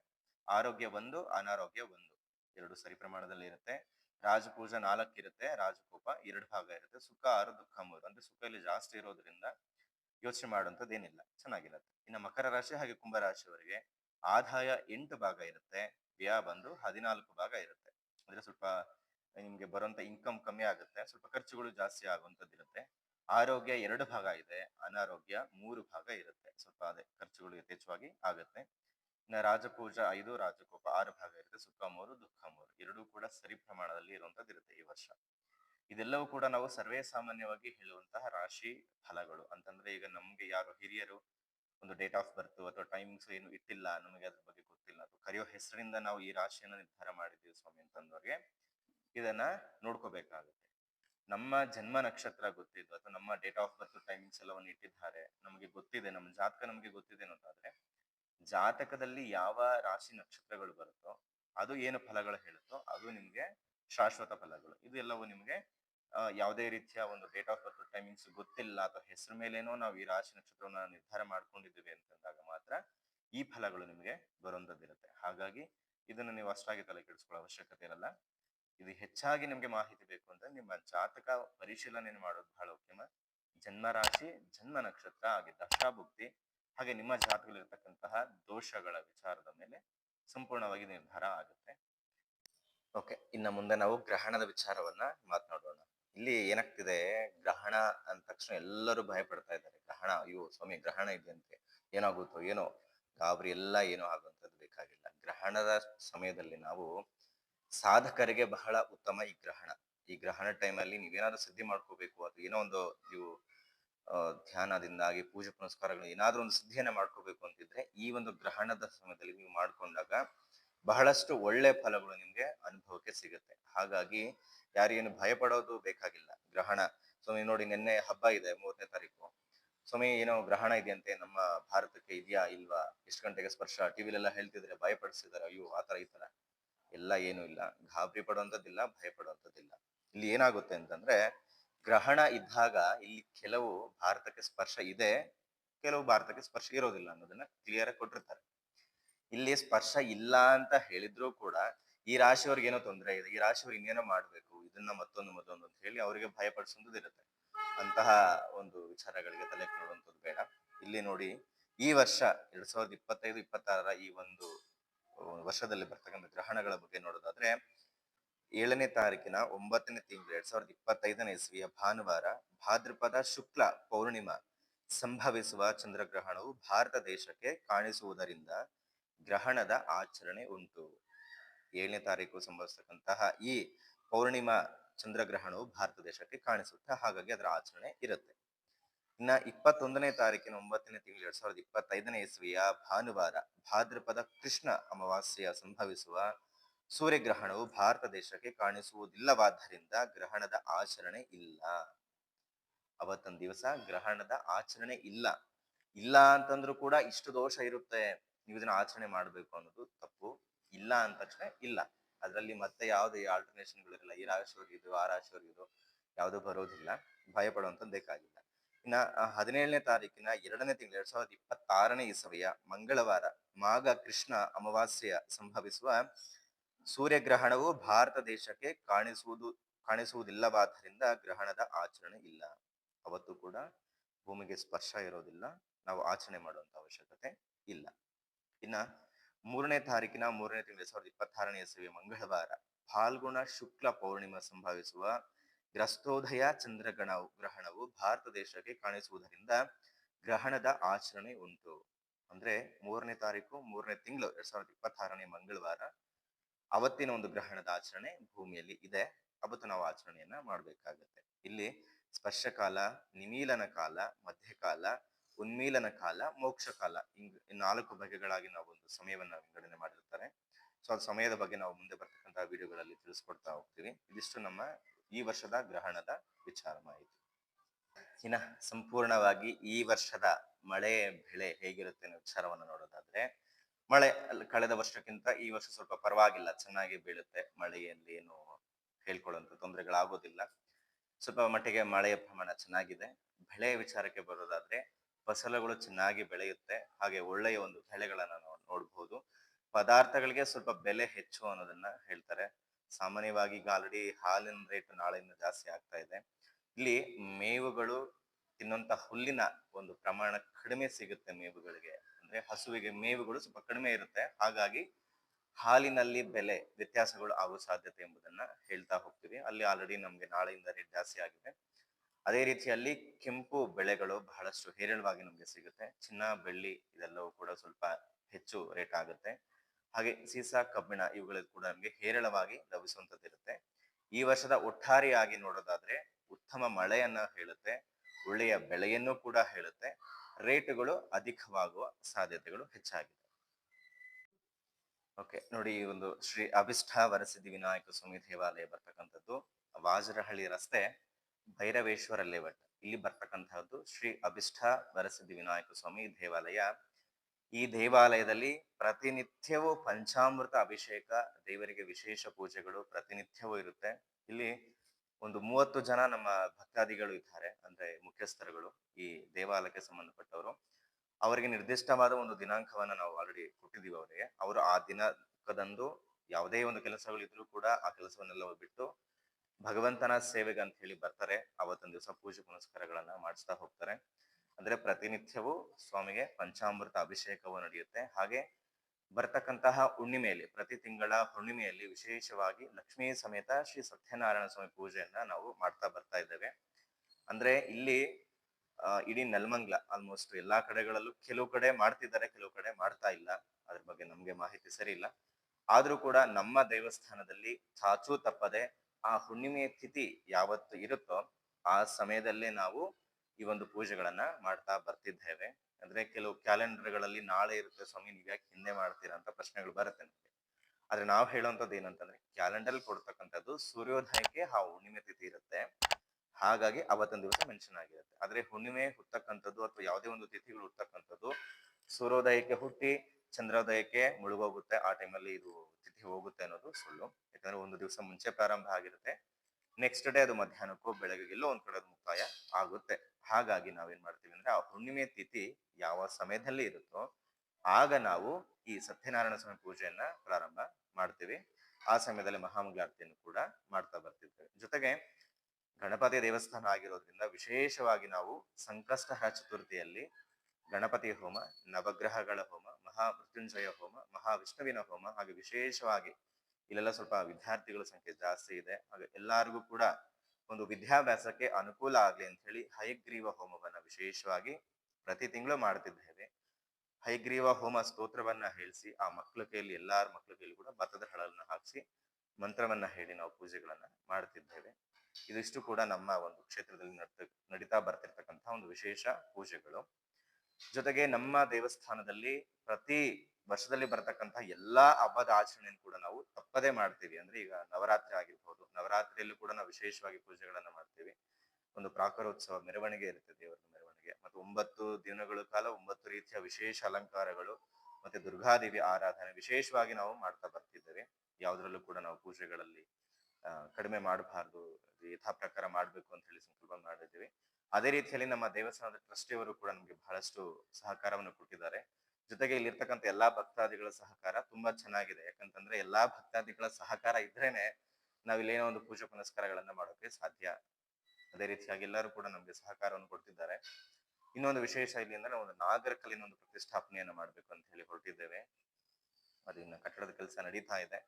ಆರೋಗ್ಯ ಒಂದು, ಅನಾರೋಗ್ಯ ಒಂದು, ಎರಡು ಸರಿ ಪ್ರಮಾಣದಲ್ಲಿ ಇರುತ್ತೆ. ರಾಜಪೂಜ ನಾಲ್ಕು ಇರುತ್ತೆ, ರಾಜಕೋಪ ಎರಡು ಭಾಗ ಇರುತ್ತೆ. ಸುಖ ಆರು, ದುಃಖ ಮೂರು, ಅಂದ್ರೆ ಸುಖ ಇಲ್ಲಿ ಜಾಸ್ತಿ ಇರೋದ್ರಿಂದ ಯೋಚನೆ ಮಾಡುವಂಥದ್ದು ಏನಿಲ್ಲ, ಚೆನ್ನಾಗಿರುತ್ತೆ. ಇನ್ನು ಮಕರ ರಾಶಿ ಹಾಗೆ ಕುಂಭ ರಾಶಿಯವರಿಗೆ ಆದಾಯ ಎಂಟು ಭಾಗ ಇರುತ್ತೆ, ವ್ಯಯ ಬಂದು ಹದಿನಾಲ್ಕು ಭಾಗ ಇರುತ್ತೆ. ಅಂದ್ರೆ ಸ್ವಲ್ಪ ನಿಮ್ಗೆ ಬರುವಂತ ಇನ್ಕಮ್ ಕಮ್ಮಿ ಆಗುತ್ತೆ, ಸ್ವಲ್ಪ ಖರ್ಚುಗಳು ಜಾಸ್ತಿ ಆಗುವಂತದ್ದು ಇರುತ್ತೆ. ಆರೋಗ್ಯ ಎರಡು ಭಾಗ ಇದೆ, ಅನಾರೋಗ್ಯ ಮೂರು ಭಾಗ ಇರುತ್ತೆ. ಸ್ವಲ್ಪ ಅದೇ ಖರ್ಚುಗಳು ಯಥೇಚ್ಛವಾಗಿ ಆಗುತ್ತೆ. ಇನ್ನು ರಾಜಪೂಜ ಐದು, ರಾಜಕೋಪ ಆರು ಭಾಗ ಇರುತ್ತೆ. ಸುಖ ಮೂರು, ದುಃಖ ಮೂರು. ಎರಡೂ ಕೂಡ ಸರಿ ಪ್ರಮಾಣದಲ್ಲಿ ಇರುವಂತದ್ದು ಇರುತ್ತೆ ಈ ವರ್ಷ. ಇದೆಲ್ಲವೂ ಕೂಡ ನಾವು ಸರ್ವೇ ಸಾಮಾನ್ಯವಾಗಿ ಹೇಳುವಂತಹ ರಾಶಿ ಫಲಗಳು. ಅಂತಂದ್ರೆ ಈಗ ನಮ್ಗೆ ಯಾರು ಹಿರಿಯರು ಒಂದು ಡೇಟ್ ಆಫ್ ಬರ್ತ್ ಅಥವಾ ಟೈಮಿಂಗ್ಸ್ ಏನು ಇಟ್ಟಿಲ್ಲ, ನಮಗೆ ಅದ್ರ ಬಗ್ಗೆ ಗೊತ್ತಿಲ್ಲ. ಅಥವಾ ಕರೆಯೋ ಹೆಸರಿಂದ ನಾವು ಈ ರಾಶಿಯನ್ನು ನಿರ್ಧಾರ ಮಾಡಿದ್ದೀವಿ ಸ್ವಾಮಿ ಅಂತಂದವ್ರಿಗೆ. ಇದನ್ನ ನೋಡ್ಕೋಬೇಕಾಗುತ್ತೆ. ನಮ್ಮ ಜನ್ಮ ನಕ್ಷತ್ರ ಗೊತ್ತಿದ್ದು ಅಥವಾ ನಮ್ಮ ಡೇಟ್ ಆಫ್ ಬರ್ತ್ ಟೈಮಿಂಗ್ಸ್ ಎಲ್ಲವನ್ನು ಇಟ್ಟಿದ್ದಾರೆ. ನಮಗೆ ಗೊತ್ತಿದೆ, ನಮ್ಮ ಜಾತಕ ನಮಗೆ ಗೊತ್ತಿದೆ ಅನ್ನೋದಾದ್ರೆ, ಜಾತಕದಲ್ಲಿ ಯಾವ ರಾಶಿ ನಕ್ಷತ್ರಗಳು ಬರುತ್ತೋ, ಅದು ಏನು ಫಲಗಳು ಹೇಳುತ್ತೋ, ಅದು ನಿಮ್ಗೆ ಶಾಶ್ವತ ಫಲಗಳು. ಇದು ಎಲ್ಲವೂ ನಿಮ್ಗೆ ಯಾವುದೇ ರೀತಿಯ ಒಂದು ಡೇಟ್ ಆಫ್ ಬರ್ತ್ ಟೈಮಿಂಗ್ಸ್ ಗೊತ್ತಿಲ್ಲ ಅಥವಾ ಹೆಸರು ಮೇಲೇನೋ ನಾವು ಈ ರಾಶಿ ನಕ್ಷತ್ರವನ್ನ ನಿರ್ಧಾರ ಮಾಡ್ಕೊಂಡಿದ್ದೀವಿ ಅಂತಂದಾಗ ಮಾತ್ರ ಈ ಫಲಗಳು ನಿಮಗೆ ಬರುವಂತದ್ದಿರುತ್ತೆ. ಹಾಗಾಗಿ ಇದನ್ನು ನೀವು ಅಷ್ಟಾಗಿ ತಲೆ ಕೆಡಿಸ್ಕೊಳ್ಳೋ ಅವಶ್ಯಕತೆ ಇರಲ್ಲ. ಇದು ಹೆಚ್ಚಾಗಿ ನಿಮ್ಗೆ ಮಾಹಿತಿ ಬೇಕು ಅಂದ್ರೆ ನಿಮ್ಮ ಜಾತಕ ಪರಿಶೀಲನೆ ಮಾಡೋದು ಬಹಳ ಉತ್ತಮ ಜನ್ಮ ರಾಶಿ ಜನ್ಮ ನಕ್ಷತ್ರ ಹಾಗೆ ದಶಾಭುಕ್ತಿ, ಹಾಗೆ ನಿಮ್ಮ ಜಾತಕದಲ್ಲಿರ್ತಕ್ಕಂತಹ ದೋಷಗಳ ವಿಚಾರದ ಮೇಲೆ ಸಂಪೂರ್ಣವಾಗಿ ನಿರ್ಧಾರ ಆಗುತ್ತೆ. ಓಕೆ, ಇನ್ನ ಮುಂದೆ ನಾವು ಗ್ರಹಣದ ವಿಚಾರವನ್ನ ಮಾತನಾಡೋಣ. ಇಲ್ಲಿ ಏನಾಗ್ತಿದೆ, ಗ್ರಹಣ ಅಂದ ತಕ್ಷಣ ಎಲ್ಲರೂ ಭಯ ಪಡ್ತಾ ಇದ್ದಾರೆ. ಗ್ರಹಣ, ಅಯ್ಯೋ ಸ್ವಾಮಿ ಗ್ರಹಣ ಇದೆಯಂತೆ, ಏನಾಗುತ್ತೋ, ಏನೋ ಗಾಬರಿ ಎಲ್ಲ ಏನೋ ಆಗುವಂಥದ್ದು ಬೇಕಾಗಿಲ್ಲ. ಗ್ರಹಣದ ಸಮಯದಲ್ಲಿ ನಾವು ಸಾಧಕರಿಗೆ ಬಹಳ ಉತ್ತಮ ಈ ಗ್ರಹಣ. ಈ ಗ್ರಹಣ ಟೈಮಲ್ಲಿ ನೀವೇನಾದ್ರೂ ಸಿದ್ಧಿ ಮಾಡ್ಕೋಬೇಕು ಅಥವಾ ಏನೋ ಒಂದು ನೀವು ಧ್ಯಾನದಿಂದಾಗಿ ಪೂಜೆ ಪುನಸ್ಕಾರಗಳು ಏನಾದ್ರೂ ಒಂದು ಸಿದ್ಧಿಯನ್ನ ಮಾಡ್ಕೋಬೇಕು ಅಂತಿದ್ರೆ ಈ ಒಂದು ಗ್ರಹಣದ ಸಮಯದಲ್ಲಿ ನೀವು ಮಾಡ್ಕೊಂಡಾಗ ಬಹಳಷ್ಟು ಒಳ್ಳೆ ಫಲಗಳು ನಿಮ್ಗೆ ಅನುಭವಕ್ಕೆ ಸಿಗುತ್ತೆ. ಹಾಗಾಗಿ ಯಾರೇನು ಭಯ ಪಡೋದು ಬೇಕಾಗಿಲ್ಲ. ಗ್ರಹಣ, ಸ್ವಾಮಿ ನೋಡಿ ನಿನ್ನೆ ಹಬ್ಬ ಇದೆ, ಮೂರನೇ ತಾರೀಕು. ಸ್ವಾಮಿ, ಏನೋ ಗ್ರಹಣ ಇದೆಯಂತೆ, ನಮ್ಮ ಭಾರತಕ್ಕೆ ಇದೆಯಾ, ಇಲ್ವಾ? ಎಷ್ಟು ಗಂಟೆಗೆ ಸ್ಪರ್ಶ? ಟಿವಿಲೆಲ್ಲ ಹೇಳ್ತಿದ್ರೆ ಭಯ ಪಡಿಸಿದಾರೆ ಅಯ್ಯೋ ಆತರ ಈ ತರ ಎಲ್ಲ ಏನೂ ಇಲ್ಲ. ಗಾಬರಿ ಪಡುವಂಥದ್ದಿಲ್ಲ, ಭಯ ಪಡುವಂಥದ್ದಿಲ್ಲ. ಇಲ್ಲಿ ಏನಾಗುತ್ತೆ ಅಂತಂದ್ರೆ, ಗ್ರಹಣ ಇದ್ದಾಗ ಇಲ್ಲಿ ಕೆಲವು ಭಾರತಕ್ಕೆ ಸ್ಪರ್ಶ ಇದೆ. ಕೆಲವು ಭಾರತಕ್ಕೆ ಸ್ಪರ್ಶ ಇರೋದಿಲ್ಲ ಅನ್ನೋದನ್ನ ಕ್ಲಿಯರ್ ಆಗಿ ಕೊಟ್ಟಿರ್ತಾರೆ. ಇಲ್ಲಿ ಸ್ಪರ್ಶ ಇಲ್ಲ ಅಂತ ಹೇಳಿದ್ರು ಕೂಡ ಈ ರಾಶಿಯವ್ರಿಗೆ ಏನೋ ತೊಂದರೆ ಇದೆ. ಈ ರಾಶಿಯವ್ರು ಇನ್ನೇನೋ ಮಾಡ್ಬೇಕು. ಇದನ್ನ ಮತ್ತೊಂದು ಮತ್ತೊಂದು ಅಂತ ಹೇಳಿ ಅವರಿಗೆ ಭಯ ಇರುತ್ತೆ. ಅಂತಹ ಒಂದು ವಿಚಾರಗಳಿಗೆ ತಲೆ ಕೊಡುವಂಥದ್ದು ಬೇಡ. ಇಲ್ಲಿ ನೋಡಿ, ಈ ವರ್ಷ ಎರಡ್ ಸಾವಿರದ ಇಪ್ಪತ್ತೈದು, ಇಪ್ಪತ್ತಾರರ ಈ ಒಂದು ವರ್ಷದಲ್ಲಿ ಬರ್ತಕ್ಕಂಥ ಗ್ರಹಣಗಳ ಬಗ್ಗೆ ನೋಡೋದಾದ್ರೆ, ಏಳನೇ ತಾರೀಕಿನ ಒಂಬತ್ತನೇ ತಿಂಗಳು ಎರಡ್ ಸಾವಿರದ ಇಪ್ಪತ್ತೈದನೇ ಇಸ್ವಿಯ ಭಾನುವಾರ ಭಾದ್ರಪದ ಶುಕ್ಲ ಪೌರ್ಣಿಮಾ ಸಂಭವಿಸುವ ಚಂದ್ರಗ್ರಹಣವು ಭಾರತ ದೇಶಕ್ಕೆ ಕಾಣಿಸುವುದರಿಂದ ಗ್ರಹಣದ ಆಚರಣೆ ಉಂಟು. ಏಳನೇ ತಾರೀಕು ಸಂಭವಿಸತಕ್ಕಂತಹ ಈ ಪೌರ್ಣಿಮಾ ಚಂದ್ರಗ್ರಹಣವು ಭಾರತ ದೇಶಕ್ಕೆ ಕಾಣಿಸುತ್ತೆ. ಹಾಗಾಗಿ ಅದರ ಆಚರಣೆ ಇರುತ್ತೆ. ಇನ್ನ ಇಪ್ಪತ್ತೊಂದನೇ ತಾರೀಕಿನ ಒಂಬತ್ತನೇ ತಿಂಗಳು ಎರಡ್ ಸಾವಿರದ ಇಪ್ಪತ್ತೈದನೇ ಇಸ್ವಿಯ ಭಾನುವಾರ ಭಾದ್ರಪದ ಕೃಷ್ಣ ಅಮಾವಾಸ್ಯೆಯ ಸಂಭವಿಸುವ ಸೂರ್ಯಗ್ರಹಣವು ಭಾರತ ದೇಶಕ್ಕೆ ಕಾಣಿಸುವುದಿಲ್ಲವಾದ್ದರಿಂದ ಗ್ರಹಣದ ಆಚರಣೆ ಇಲ್ಲ. ಅವತ್ತೊಂದು ದಿವಸ ಗ್ರಹಣದ ಆಚರಣೆ ಇಲ್ಲ. ಇಲ್ಲ ಅಂತಂದ್ರೂ ಕೂಡ ಇಷ್ಟು ದೋಷ ಇರುತ್ತೆ. ನೀವು ಇದನ್ನ ಆಚರಣೆ ಮಾಡಬೇಕು ಅನ್ನೋದು ತಪ್ಪು. ಇಲ್ಲ ಅಂದ ತಕ್ಷಣ ಇಲ್ಲ. ಅದರಲ್ಲಿ ಮತ್ತೆ ಯಾವುದೇ ಆಲ್ಟರ್ನೇಷನ್ಗಳಿರಲ್ಲ ಈ ರಾಶಿಯವರಿಗಿದು ಆ ರಾಶಿಯವರಿಗಿದು ಯಾವುದು ಬರೋದಿಲ್ಲ. ಭಯ ಪಡುವಂಥದ್ದು ಬೇಕಾಗಿಲ್ಲ. ಇನ್ನ ಹದಿನೇಳನೇ ತಾರೀಕಿನ ಎರಡನೇ ತಿಂಗಳು ಎರಡ್ ಸಾವಿರದ ಇಪ್ಪತ್ತಾರನೇ ಇಸವಿಯ ಮಂಗಳವಾರ ಮಾಘ ಕೃಷ್ಣ ಅಮಾವಾಸ್ಯೆಯ ಸಂಭವಿಸುವ ಸೂರ್ಯಗ್ರಹಣವು ಭಾರತ ದೇಶಕ್ಕೆ ಕಾಣಿಸುವುದು, ಕಾಣಿಸುವುದಿಲ್ಲವಾದ್ದರಿಂದ ಗ್ರಹಣದ ಆಚರಣೆ ಇಲ್ಲ. ಅವತ್ತು ಕೂಡ ಭೂಮಿಗೆ ಸ್ಪರ್ಶ ಇರೋದಿಲ್ಲ. ನಾವು ಆಚರಣೆ ಮಾಡುವಂತ ಅವಶ್ಯಕತೆ ಇಲ್ಲ. ಇನ್ನ ಮೂರನೇ ತಾರೀಕಿನ ಮೂರನೇ ತಿಂಗಳು ಎರಡ್ ಸಾವಿರದ ಇಪ್ಪತ್ತಾರನೇ ಇಸವಿಯ ಮಂಗಳವಾರ, ಫಾಲ್ಗುಣ ಶುಕ್ಲ ಪೌರ್ಣಿಮಾ ಸಂಭವಿಸುವ ಗ್ರಸ್ತೋದಯ ಚಂದ್ರಗಣ ಗ್ರಹಣವು ಭಾರತ ದೇಶಕ್ಕೆ ಕಾಣಿಸುವುದರಿಂದ ಗ್ರಹಣದ ಆಚರಣೆ ಉಂಟು. ಅಂದ್ರೆ ಮೂರನೇ ತಾರೀಕು, ಮೂರನೇ ತಿಂಗಳು, ಎರಡ್ ಸಾವಿರದ ಇಪ್ಪತ್ತಾರನೇ ಮಂಗಳವಾರ ಅವತ್ತಿನ ಒಂದು ಗ್ರಹಣದ ಆಚರಣೆ ಭೂಮಿಯಲ್ಲಿ ಇದೆ. ಅವತ್ತು ನಾವು ಆಚರಣೆಯನ್ನ ಮಾಡಬೇಕಾಗತ್ತೆ. ಇಲ್ಲಿ ಸ್ಪರ್ಶಕಾಲ, ನಿಮೀಲನ ಕಾಲ, ಮಧ್ಯಕಾಲ, ಉನ್ಮೀಲನ ಕಾಲ ಮೋಕ್ಷ ಕಾಲ ಹಿಂಗ್ ನಾಲ್ಕು ಬಗೆಗಳಾಗಿ ನಾವು ಒಂದು ಸಮಯವನ್ನ ವಿಂಗಡಣೆ ಮಾಡಿರ್ತಾರೆ. ಸೊ ಅದ್ ಸಮಯದ ಬಗ್ಗೆ ನಾವು ಮುಂದೆ ಬರ್ತಕ್ಕಂತಹ ವಿಡಿಯೋಗಳಲ್ಲಿ ತಿಳಿಸ್ಕೊಡ್ತಾ ಹೋಗ್ತೀವಿ. ಇದಿಷ್ಟು ನಮ್ಮ ಈ ವರ್ಷದ ಗ್ರಹಣದ ವಿಚಾರ ಮಾಹಿತಿ ಇನ್ನ ಸಂಪೂರ್ಣವಾಗಿ ಈ ವರ್ಷದ ಮಳೆ, ಬೆಳೆ ಹೇಗಿರುತ್ತೆ ಅನ್ನೋ ವಿಚಾರವನ್ನು ನೋಡೋದಾದ್ರೆ, ಮಳೆ ಕಳೆದ ವರ್ಷಕ್ಕಿಂತ ಈ ವರ್ಷ ಸ್ವಲ್ಪ ಪರವಾಗಿಲ್ಲ. ಚೆನ್ನಾಗಿ ಬೀಳುತ್ತೆ. ಮಳೆಯಲ್ಲಿ ಏನು ಹೇಳ್ಕೊಳ್ಳುವಂತ ತೊಂದರೆಗಳಾಗೋದಿಲ್ಲ. ಸ್ವಲ್ಪ ಮಟ್ಟಿಗೆ ಮಳೆಯ ಪ್ರಮಾಣ ಚೆನ್ನಾಗಿದೆ. ಬೆಳೆ ವಿಚಾರಕ್ಕೆ ಬರೋದಾದ್ರೆ, ಫಸಲುಗಳು ಚೆನ್ನಾಗಿ ಬೆಳೆಯುತ್ತೆ. ಹಾಗೆ ಒಳ್ಳೆಯ ಒಂದು ಬೆಳೆಗಳನ್ನ ನಾವು ನೋಡ್ಬೋದು. ಪದಾರ್ಥಗಳಿಗೆ ಸ್ವಲ್ಪ ಬೆಲೆ ಹೆಚ್ಚು ಅನ್ನೋದನ್ನ ಹೇಳ್ತಾರೆ. ಸಾಮಾನ್ಯವಾಗಿ ಈಗ ಆಲ್ರೆಡಿ ಹಾಲಿನ ರೇಟ್ ನಾಳೆಯಿಂದ ಜಾಸ್ತಿ ಆಗ್ತಾ ಇದೆ. ಇಲ್ಲಿ ಮೇವುಗಳು ತಿನ್ನುವಂತ ಹುಲ್ಲಿನ ಒಂದು ಪ್ರಮಾಣ ಕಡಿಮೆ ಸಿಗುತ್ತೆ ಮೇವುಗಳಿಗೆ. ಅಂದ್ರೆ ಹಸುವಿಗೆ ಮೇವುಗಳು ಸ್ವಲ್ಪ ಕಡಿಮೆ ಇರುತ್ತೆ. ಹಾಗಾಗಿ ಹಾಲಿನಲ್ಲಿ ಬೆಲೆ ವ್ಯತ್ಯಾಸಗಳು ಆಗುವ ಸಾಧ್ಯತೆ ಎಂಬುದನ್ನ ಹೇಳ್ತಾ ಹೋಗ್ತೀವಿ. ಅಲ್ಲಿ ಆಲ್ರೆಡಿ ನಮ್ಗೆ ನಾಳೆಯಿಂದ ರೇಟ್ ಜಾಸ್ತಿ ಆಗಿದೆ. ಅದೇ ರೀತಿಯಲ್ಲಿ ಕೆಂಪು ಬೆಳೆಗಳು ಬಹಳಷ್ಟು ಹೇರಳವಾಗಿ ನಮ್ಗೆ ಸಿಗುತ್ತೆ. ಚಿನ್ನ, ಬೆಳ್ಳಿ ಇದೆಲ್ಲವೂ ಕೂಡ ಸ್ವಲ್ಪ ಹೆಚ್ಚು ರೇಟ್ ಆಗುತ್ತೆ. ಹಾಗೆ ಸೀಸ ಕಬ್ಬಿಣ ಇವುಗಳಲ್ಲಿ ಕೂಡ ನಮಗೆ ಹೇರಳವಾಗಿ ಲಭಿಸುವಂತದ್ದಿರುತ್ತೆ ಈ ವರ್ಷದ ಒಟ್ಟಾರೆಯಾಗಿ ನೋಡೋದಾದ್ರೆ ಉತ್ತಮ ಮಳೆಯನ್ನ ಹೇಳುತ್ತೆ, ಒಳ್ಳೆಯ ಬೆಳೆಯನ್ನು ಕೂಡ ಹೇಳುತ್ತೆ, ರೇಟುಗಳು ಅಧಿಕವಾಗುವ ಸಾಧ್ಯತೆಗಳು ಹೆಚ್ಚಾಗಿದೆ. ಓಕೆ, ನೋಡಿ ಈ ಒಂದು ಶ್ರೀ ಅಭಿಷ್ಠ ವರಸಿದ್ಧಿ ವಿನಾಯಕ ಸ್ವಾಮಿ ದೇವಾಲಯ ಬರ್ತಕ್ಕಂಥದ್ದು, ವಾಜರಹಳ್ಳಿ ರಸ್ತೆ, ಭೈರವೇಶ್ವರ ಲೇವಟ್ ಇಲ್ಲಿ ಬರ್ತಕ್ಕಂಥದ್ದು ಶ್ರೀ ಅಭಿಷ್ಠ ವರಸಿದ್ಧಿ ವಿನಾಯಕ ಸ್ವಾಮಿ ದೇವಾಲಯ ಈ ದೇವಾಲಯದಲ್ಲಿ ಪ್ರತಿನಿತ್ಯವೂ ಪಂಚಾಮೃತ ಅಭಿಷೇಕ, ದೇವರಿಗೆ ವಿಶೇಷ ಪೂಜೆಗಳು ಪ್ರತಿನಿತ್ಯವೂ ಇರುತ್ತೆ. ಇಲ್ಲಿ ಒಂದು ಮೂವತ್ತು ಜನ ನಮ್ಮ ಭಕ್ತಾದಿಗಳು ಇದ್ದಾರೆ, ಅಂದ್ರೆ ಮುಖ್ಯಸ್ಥರುಗಳು, ಈ ದೇವಾಲಯಕ್ಕೆ ಸಂಬಂಧಪಟ್ಟವರು. ಅವರಿಗೆ ನಿರ್ದಿಷ್ಟವಾದ ಒಂದು ದಿನಾಂಕವನ್ನ ನಾವು ಆಲ್ರೆಡಿ ಕೊಟ್ಟಿದ್ದೀವಿ ಅವರಿಗೆ. ಅವರು ಆ ದಿನಾಂಕದಂದು ಯಾವುದೇ ಒಂದು ಕೆಲಸಗಳಿದ್ರು ಕೂಡ ಆ ಕೆಲಸವನ್ನೆಲ್ಲ ಬಿಟ್ಟು ಭಗವಂತನ ಸೇವೆಗೆ ಅಂತ ಹೇಳಿ ಬರ್ತಾರೆ. ಅವತ್ತೊಂದು ದಿವಸ ಪೂಜೆ ಪುನಸ್ಕಾರಗಳನ್ನ ಮಾಡಿಸ್ತಾ ಹೋಗ್ತಾರೆ. ಅಂದ್ರೆ ಪ್ರತಿನಿತ್ಯವೂ ಸ್ವಾಮಿಗೆ ಪಂಚಾಮೃತ ಅಭಿಷೇಕವು ನಡೆಯುತ್ತೆ. ಹಾಗೆ ಬರ್ತಕ್ಕಂತಹ ಹುಣ್ಣಿಮೆಯಲ್ಲಿ, ಪ್ರತಿ ತಿಂಗಳ ಹುಣ್ಣಿಮೆಯಲ್ಲಿ ವಿಶೇಷವಾಗಿ ಲಕ್ಷ್ಮೀ ಸಮೇತ ಶ್ರೀ ಸತ್ಯನಾರಾಯಣ ಸ್ವಾಮಿ ಪೂಜೆಯನ್ನ ನಾವು ಮಾಡ್ತಾ ಬರ್ತಾ ಇದ್ದೇವೆ. ಅಂದ್ರೆ ಇಲ್ಲಿ ಇಡೀ ನೆಲಮಂಗ್ಲ ಆಲ್ಮೋಸ್ಟ್ ಎಲ್ಲಾ ಕಡೆಗಳಲ್ಲೂ ಕೆಲವು ಕಡೆ ಮಾಡ್ತಿದ್ದಾರೆ, ಕೆಲವು ಕಡೆ ಮಾಡ್ತಾ ಇಲ್ಲ. ಅದ್ರ ಬಗ್ಗೆ ನಮ್ಗೆ ಮಾಹಿತಿ ಸರಿ ಇಲ್ಲ. ಆದ್ರೂ ಕೂಡ ನಮ್ಮ ದೇವಸ್ಥಾನದಲ್ಲಿ ಚಾಚೂ ತಪ್ಪದೆ ಆ ಹುಣ್ಣಿಮೆಯ ತಿಥಿ ಯಾವತ್ತು ಇರುತ್ತೋ ಆ ಸಮಯದಲ್ಲೇ ನಾವು ಈ ಒಂದು ಪೂಜೆಗಳನ್ನ ಮಾಡ್ತಾ ಬರ್ತಿದ್ದೇವೆ. ಅಂದ್ರೆ ಕೆಲವು ಕ್ಯಾಲೆಂಡರ್ಗಳಲ್ಲಿ ನಾಳೆ ಇರುತ್ತೆ ಸ್ವಾಮಿ, ನೀವ್ ಯಾಕೆ ಹಿಂದೆ ಮಾಡ್ತೀರಾ ಅಂತ ಪ್ರಶ್ನೆಗಳು ಬರುತ್ತೆ ನಮಗೆ. ಆದ್ರೆ ನಾವು ಹೇಳುವಂತದ್ದು ಏನಂತಂದ್ರೆ ಕ್ಯಾಲೆಂಡರ್ ಕೊಡ್ತಕ್ಕಂಥದ್ದು ಸೂರ್ಯೋದಯಕ್ಕೆ ಆ ಹುಣ್ಣಿಮೆ ತಿಥಿ ಇರುತ್ತೆ. ಹಾಗಾಗಿ ಅವತ್ತೊಂದು ದಿವಸ ಮೆನ್ಷನ್ ಆಗಿರುತ್ತೆ. ಆದ್ರೆ ಹುಣ್ಣಿಮೆ ಹುಟ್ಟಕ್ಕಂಥದ್ದು ಅಥವಾ ಯಾವುದೇ ಒಂದು ತಿಥಿಗಳು ಹುಟ್ಟಕ್ಕಂಥದ್ದು ಸೂರ್ಯೋದಯಕ್ಕೆ ಹುಟ್ಟಿ ಚಂದ್ರೋದಯಕ್ಕೆ ಮುಳುಗೋಗುತ್ತೆ. ಆ ಟೈಮಲ್ಲಿ ಇದು ತಿಥಿ ಹೋಗುತ್ತೆ ಅನ್ನೋದು ಸುಳ್ಳು. ಯಾಕಂದ್ರೆ ಒಂದು ದಿವಸ ಮುಂಚೆ ಪ್ರಾರಂಭ ಆಗಿರುತ್ತೆ. ನೆಕ್ಸ್ಟ್ ಡೇ ಅದು ಮಧ್ಯಾಹ್ನಕ್ಕೂ ಬೆಳಗ್ಗೆಲ್ಲೋ ಒಂದ್ ಕಡೆ ಮುಕ್ತಾಯ ಆಗುತ್ತೆ. ಹಾಗಾಗಿ ನಾವೇನ್ ಮಾಡ್ತೀವಿ ಅಂದ್ರೆ ಆ ಹುಣ್ಣಿಮೆ ತಿಥಿ ಯಾವ ಸಮಯದಲ್ಲಿ ಇರುತ್ತೋ ಆಗ ನಾವು ಈ ಸತ್ಯನಾರಾಯಣ ಸ್ವಾಮಿ ಪೂಜೆಯನ್ನ ಪ್ರಾರಂಭ ಮಾಡ್ತೀವಿ. ಆ ಸಮಯದಲ್ಲಿ ಮಹಾಮಂಗಳಾರತಿಯನ್ನು ಕೂಡ ಮಾಡ್ತಾ ಬರ್ತಿದ್ದೇವೆ. ಜೊತೆಗೆ ಗಣಪತಿ ದೇವಸ್ಥಾನ ಆಗಿರೋದ್ರಿಂದ ವಿಶೇಷವಾಗಿ ನಾವು ಸಂಕಷ್ಟಹರ ಚತುರ್ಥಿಯಲ್ಲಿ ಗಣಪತಿ ಹೋಮ, ನವಗ್ರಹಗಳ ಹೋಮ, ಮಹಾ ಮೃತ್ಯುಂಜಯ ಹೋಮ ಮಹಾವಿಷ್ಣುವಿನ ಹೋಮ, ಹಾಗೆ ವಿಶೇಷವಾಗಿ ಇಲ್ಲೆಲ್ಲ ಸ್ವಲ್ಪ ವಿದ್ಯಾರ್ಥಿಗಳ ಸಂಖ್ಯೆ ಜಾಸ್ತಿ ಇದೆ. ಹಾಗೆ ಎಲ್ಲರಿಗೂ ಕೂಡ ಒಂದು ವಿದ್ಯಾಭ್ಯಾಸಕ್ಕೆ ಅನುಕೂಲ ಆಗ್ಲಿ ಅಂತ ಹೇಳಿ ಹಯಗ್ರೀವ ಹೋಮವನ್ನ ವಿಶೇಷವಾಗಿ ಪ್ರತಿ ತಿಂಗಳು ಮಾಡ್ತಿದ್ದೇವೆ. ಹೈಗ್ರೀವ ಹೋಮ ಸ್ತೋತ್ರವನ್ನ ಹೇಳಿಸಿ, ಆ ಮಕ್ಕಳ ಕೈಯಲ್ಲಿ ಎಲ್ಲಾರ ಮಕ್ಕಳ ಕೈಯಲ್ಲಿ ಕೂಡ ಭತ್ತದ ಹಳಲನ್ನ ಹಾಕಿಸಿ, ಮಂತ್ರವನ್ನ ಹೇಳಿ ನಾವು ಪೂಜೆಗಳನ್ನ ಮಾಡ್ತಿದ್ದೇವೆ. ಇದಿಷ್ಟು ಕೂಡ ನಮ್ಮ ಒಂದು ಕ್ಷೇತ್ರದಲ್ಲಿ ನಡ್ತ, ನಡೀತಾ ಬರ್ತಿರ್ತಕ್ಕಂತಹ ಒಂದು ವಿಶೇಷ ಪೂಜೆಗಳು. ಜೊತೆಗೆ ನಮ್ಮ ದೇವಸ್ಥಾನದಲ್ಲಿ ಪ್ರತಿ ವರ್ಷದಲ್ಲಿ ಬರ್ತಕ್ಕಂತಹ ಎಲ್ಲಾ ಹಬ್ಬದ ಆಚರಣೆಯನ್ನು ಕೂಡ ನಾವು ತಪ್ಪದೇ ಮಾಡ್ತೀವಿ. ಅಂದ್ರೆ ಈಗ ನವರಾತ್ರಿ ಆಗಿರ್ಬೋದು, ನವರಾತ್ರಿಯಲ್ಲೂ ಕೂಡ ನಾವು ವಿಶೇಷವಾಗಿ ಪೂಜೆಗಳನ್ನ ಮಾಡ್ತೀವಿ. ಒಂದು ಪ್ರಾಕಾರೋತ್ಸವ ಮೆರವಣಿಗೆ ಇರುತ್ತೆ ದೇವರ ಮೆರವಣಿಗೆ. ಮತ್ತು ಒಂಬತ್ತು ದಿನಗಳ ಕಾಲ ಒಂಬತ್ತು ರೀತಿಯ ವಿಶೇಷ ಅಲಂಕಾರಗಳು ಮತ್ತೆ ದುರ್ಗಾದೇವಿ ಆರಾಧನೆ ವಿಶೇಷವಾಗಿ ನಾವು ಮಾಡ್ತಾ ಬರ್ತಿದ್ದೇವೆ. ಯಾವ್ದ್ರಲ್ಲೂ ಕೂಡ ನಾವು ಪೂಜೆಗಳಲ್ಲಿ ಕಡಿಮೆ ಮಾಡಬಾರ್ದು ಯಥಾ ಪ್ರಕಾರ ಮಾಡ್ಬೇಕು ಅಂತ ಹೇಳಿ ಸಂಕಲ್ಪ ಮಾಡಿದ್ದೀವಿ. ಅದೇ ರೀತಿಯಲ್ಲಿ ನಮ್ಮ ದೇವಸ್ಥಾನದ ಟ್ರಸ್ಟಿಯವರು ಕೂಡ ನಮಗೆ ಬಹಳಷ್ಟು ಸಹಕಾರವನ್ನು ಕೊಟ್ಟಿದ್ದಾರೆ. ಜೊತೆಗೆ ಇಲ್ಲಿರ್ತಕ್ಕಂಥ ಎಲ್ಲಾ ಭಕ್ತಾದಿಗಳ ಸಹಕಾರ ತುಂಬಾ ಚೆನ್ನಾಗಿದೆ. ಯಾಕಂತಂದ್ರೆ ಎಲ್ಲಾ ಭಕ್ತಾದಿಗಳ ಸಹಕಾರ ಇದ್ರೇನೆ ನಾವ್ ಇಲ್ಲೇನೋ ಒಂದು ಪೂಜೆ ಪುನಸ್ಕಾರಗಳನ್ನ ಮಾಡೋಕೆ ಸಾಧ್ಯ. ಅದೇ ರೀತಿಯಾಗಿ ಎಲ್ಲರೂ ಕೂಡ ನಮ್ಗೆ ಸಹಕಾರವನ್ನು ಕೊಡ್ತಿದ್ದಾರೆ. ಇನ್ನೊಂದು ವಿಶೇಷ ಇಲ್ಲಿ ಅಂದ್ರೆ ಒಂದು ನಾಗರ ಕಲ್ಲಿನ ಒಂದು ಪ್ರತಿಷ್ಠಾಪನೆಯನ್ನ ಮಾಡ್ಬೇಕು ಅಂತ ಹೇಳಿ ಹೊರಟಿದ್ದೇವೆ. ಅದನ್ನ ಕಟ್ಟಡದ ಕೆಲಸ ನಡೀತಾ ಇದೆ.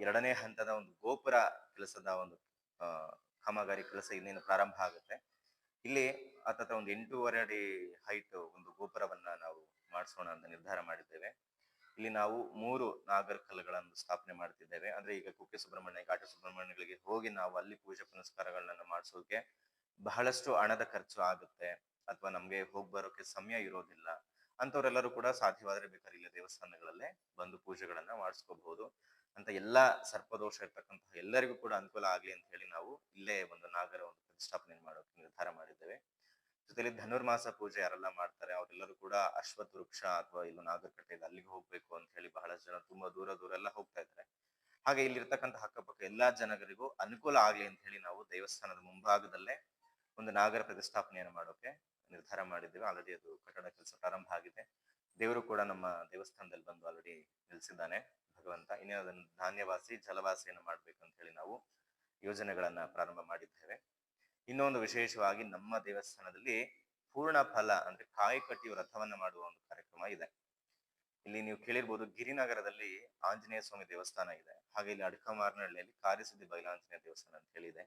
ಎರಡನೇ ಹಂತದ ಒಂದು ಗೋಪುರ ಕೆಲಸದ ಒಂದು ಕಾಮಗಾರಿ ಕೆಲಸ ಇನ್ನೇನು ಪ್ರಾರಂಭ ಆಗುತ್ತೆ. ಇಲ್ಲಿ ಅತ್ತ ಒಂದು ಎಂಟೂವರೆ ಅಡಿ ಹೈಟ್ ಒಂದು ಗೋಪುರವನ್ನ ನಾವು ಮಾಡಿಸೋಣ ಅಂತ ನಿರ್ಧಾರ ಮಾಡಿದ್ದೇವೆ. ಇಲ್ಲಿ ನಾವು ಮೂರು ನಾಗರ ಕಲ್ಲುಗಳನ್ನು ಸ್ಥಾಪನೆ ಮಾಡ್ತಿದ್ದೇವೆ. ಅಂದ್ರೆ ಈಗ ಕುಕ್ಕೆ ಸುಬ್ರಹ್ಮಣ್ಯ, ಘಾಟ ಸುಬ್ರಹ್ಮಣ್ಯಗಳಿಗೆ ಹೋಗಿ ನಾವು ಅಲ್ಲಿ ಪೂಜೆ ಪುನಸ್ಕಾರಗಳನ್ನ ಮಾಡಿಸೋಕೆ ಬಹಳಷ್ಟು ಹಣದ ಖರ್ಚು ಆಗುತ್ತೆ. ಅಥವಾ ನಮ್ಗೆ ಹೋಗಿ ಬರೋಕೆ ಸಮಯ ಇರೋದಿಲ್ಲ. ಅಂತವರೆಲ್ಲರೂ ಕೂಡ ಸಾಧ್ಯವಾದ್ರೆ ಬೇಕಾದ್ರೆ ಇಲ್ಲ ದೇವಸ್ಥಾನಗಳಲ್ಲೇ ಬಂದು ಪೂಜೆಗಳನ್ನ ಮಾಡಿಸ್ಕೋಬಹುದು. ಅಂತ ಎಲ್ಲಾ ಸರ್ಪದೋಷ ಇರ್ತಕ್ಕಂತಹ ಎಲ್ಲರಿಗೂ ಕೂಡ ಅನುಕೂಲ ಆಗ್ಲಿ ಅಂತ ಹೇಳಿ ನಾವು ಇಲ್ಲೇ ಒಂದು ನಾಗರ ಒಂದು ಪ್ರತಿಷ್ಠಾಪನೆ ಮಾಡೋಕೆ ನಿರ್ಧಾರ ಮಾಡಿದ್ದೇವೆ. ಜೊತೆಲಿ ಧನುರ್ಮಾಸ ಪೂಜೆ ಯಾರೆಲ್ಲ ಮಾಡ್ತಾರೆ, ಅವರೆಲ್ಲರೂ ಕೂಡ ಅಶ್ವತ್ಥ ವೃಕ್ಷ ಅಥವಾ ಇಲ್ಲಿ ನಾಗರಕಟ್ಟೆ ಅಲ್ಲಿಗೆ ಹೋಗ್ಬೇಕು ಅಂತ ಹೇಳಿ ಬಹಳಷ್ಟು ಜನ ತುಂಬಾ ದೂರ ದೂರ ಎಲ್ಲ ಹೋಗ್ತಾ ಇದ್ದಾರೆ. ಹಾಗೆ ಇಲ್ಲಿರ್ತಕ್ಕಂಥ ಅಕ್ಕಪಕ್ಕ ಎಲ್ಲಾ ಜನರಿಗೂ ಅನುಕೂಲ ಆಗ್ಲಿ ಅಂತ ಹೇಳಿ ನಾವು ದೇವಸ್ಥಾನದ ಮುಂಭಾಗದಲ್ಲೇ ಒಂದು ನಾಗರ ಪ್ರತಿಷ್ಠಾಪನೆಯನ್ನು ಮಾಡೋಕೆ ನಿರ್ಧಾರ ಮಾಡಿದ್ದೇವೆ. ಆಲ್ರೆಡಿ ಅದು ಕಟ್ಟಡ ಕೆಲಸ ಪ್ರಾರಂಭ ಆಗಿದೆ. ದೇವರು ಕೂಡ ನಮ್ಮ ದೇವಸ್ಥಾನದಲ್ಲಿ ಬಂದು ಆಲ್ರೆಡಿ ನಿಲ್ಸಿದ್ದಾನೆ ಭಗವಂತ. ಇನ್ನೇನು ಅದನ್ನು ಧಾನ್ಯವಾಸಿ, ಜಲವಾಸಿಯನ್ನು ಮಾಡ್ಬೇಕು ಅಂತ ಹೇಳಿ ನಾವು ಯೋಜನೆಗಳನ್ನ ಪ್ರಾರಂಭ ಮಾಡಿದ್ದೇವೆ. ಇನ್ನೊಂದು ವಿಶೇಷವಾಗಿ ನಮ್ಮ ದೇವಸ್ಥಾನದಲ್ಲಿ ಪೂರ್ಣ ಫಲ ಅಂದ್ರೆ ಕಾಯಿ ಕಟ್ಟಿ ವ್ರತವನ್ನ ಮಾಡುವ ಒಂದು ಕಾರ್ಯಕ್ರಮ ಇದೆ. ಇಲ್ಲಿ ನೀವು ಕೇಳಿರ್ಬೋದು ಗಿರಿನಗರದಲ್ಲಿ ಆಂಜನೇಯ ಸ್ವಾಮಿ ದೇವಸ್ಥಾನ ಇದೆ. ಹಾಗೆ ಇಲ್ಲಿ ಅಡ್ಕಮಾರ್ನಹಳ್ಳಿಯಲ್ಲಿ ಕಾರ್ಯಸಿದ್ಧಿ ಬೈಲಾಂಜನೇಯ ದೇವಸ್ಥಾನ ಅಂತ ಹೇಳಿದೆ.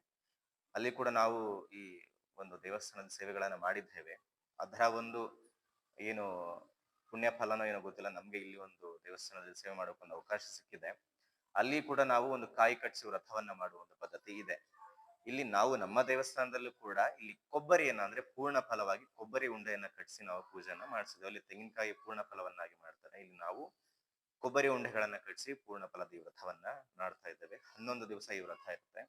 ಅಲ್ಲಿ ಕೂಡ ನಾವು ಈ ಒಂದು ದೇವಸ್ಥಾನದ ಸೇವೆಗಳನ್ನ ಮಾಡಿದ್ದೇವೆ. ಅದರ ಒಂದು ಏನು ಪುಣ್ಯ ಫಲನೋ ಏನೋ ಗೊತ್ತಿಲ್ಲ, ನಮ್ಗೆ ಇಲ್ಲಿ ಒಂದು ದೇವಸ್ಥಾನದಲ್ಲಿ ಸೇವೆ ಮಾಡೋಕೆ ಒಂದು ಅವಕಾಶ ಸಿಕ್ಕಿದೆ. ಅಲ್ಲಿ ಕೂಡ ನಾವು ಒಂದು ಕಾಯಿ ಕಟ್ಟಿಸಿ ವ್ರತವನ್ನ ಮಾಡುವ ಒಂದು ಪದ್ಧತಿ ಇದೆ. ಇಲ್ಲಿ ನಾವು ನಮ್ಮ ದೇವಸ್ಥಾನದಲ್ಲೂ ಕೂಡ ಇಲ್ಲಿ ಕೊಬ್ಬರಿಯನ್ನ ಅಂದ್ರೆ ಪೂರ್ಣ ಫಲವಾಗಿ ಕೊಬ್ಬರಿ ಉಂಡೆಯನ್ನ ಕಟ್ಟಿಸಿ ನಾವು ಪೂಜೆಯನ್ನ ಮಾಡಿಸಿದ್ವಿ ಅಲ್ಲಿ ತೆಂಗಿನಕಾಯಿ ಪೂರ್ಣ ಫಲವನ್ನಾಗಿ ಮಾಡ್ತಾರೆ. ಇಲ್ಲಿ ನಾವು ಕೊಬ್ಬರಿ ಉಂಡೆಗಳನ್ನ ಕಟ್ಟಿಸಿ ಪೂರ್ಣ ಫಲದ ಈ ವ್ರತವನ್ನ ಮಾಡ್ತಾ ಇದ್ದೇವೆ. ಹನ್ನೊಂದು ದಿವಸ ಈ ವ್ರತ ಇರುತ್ತೆ.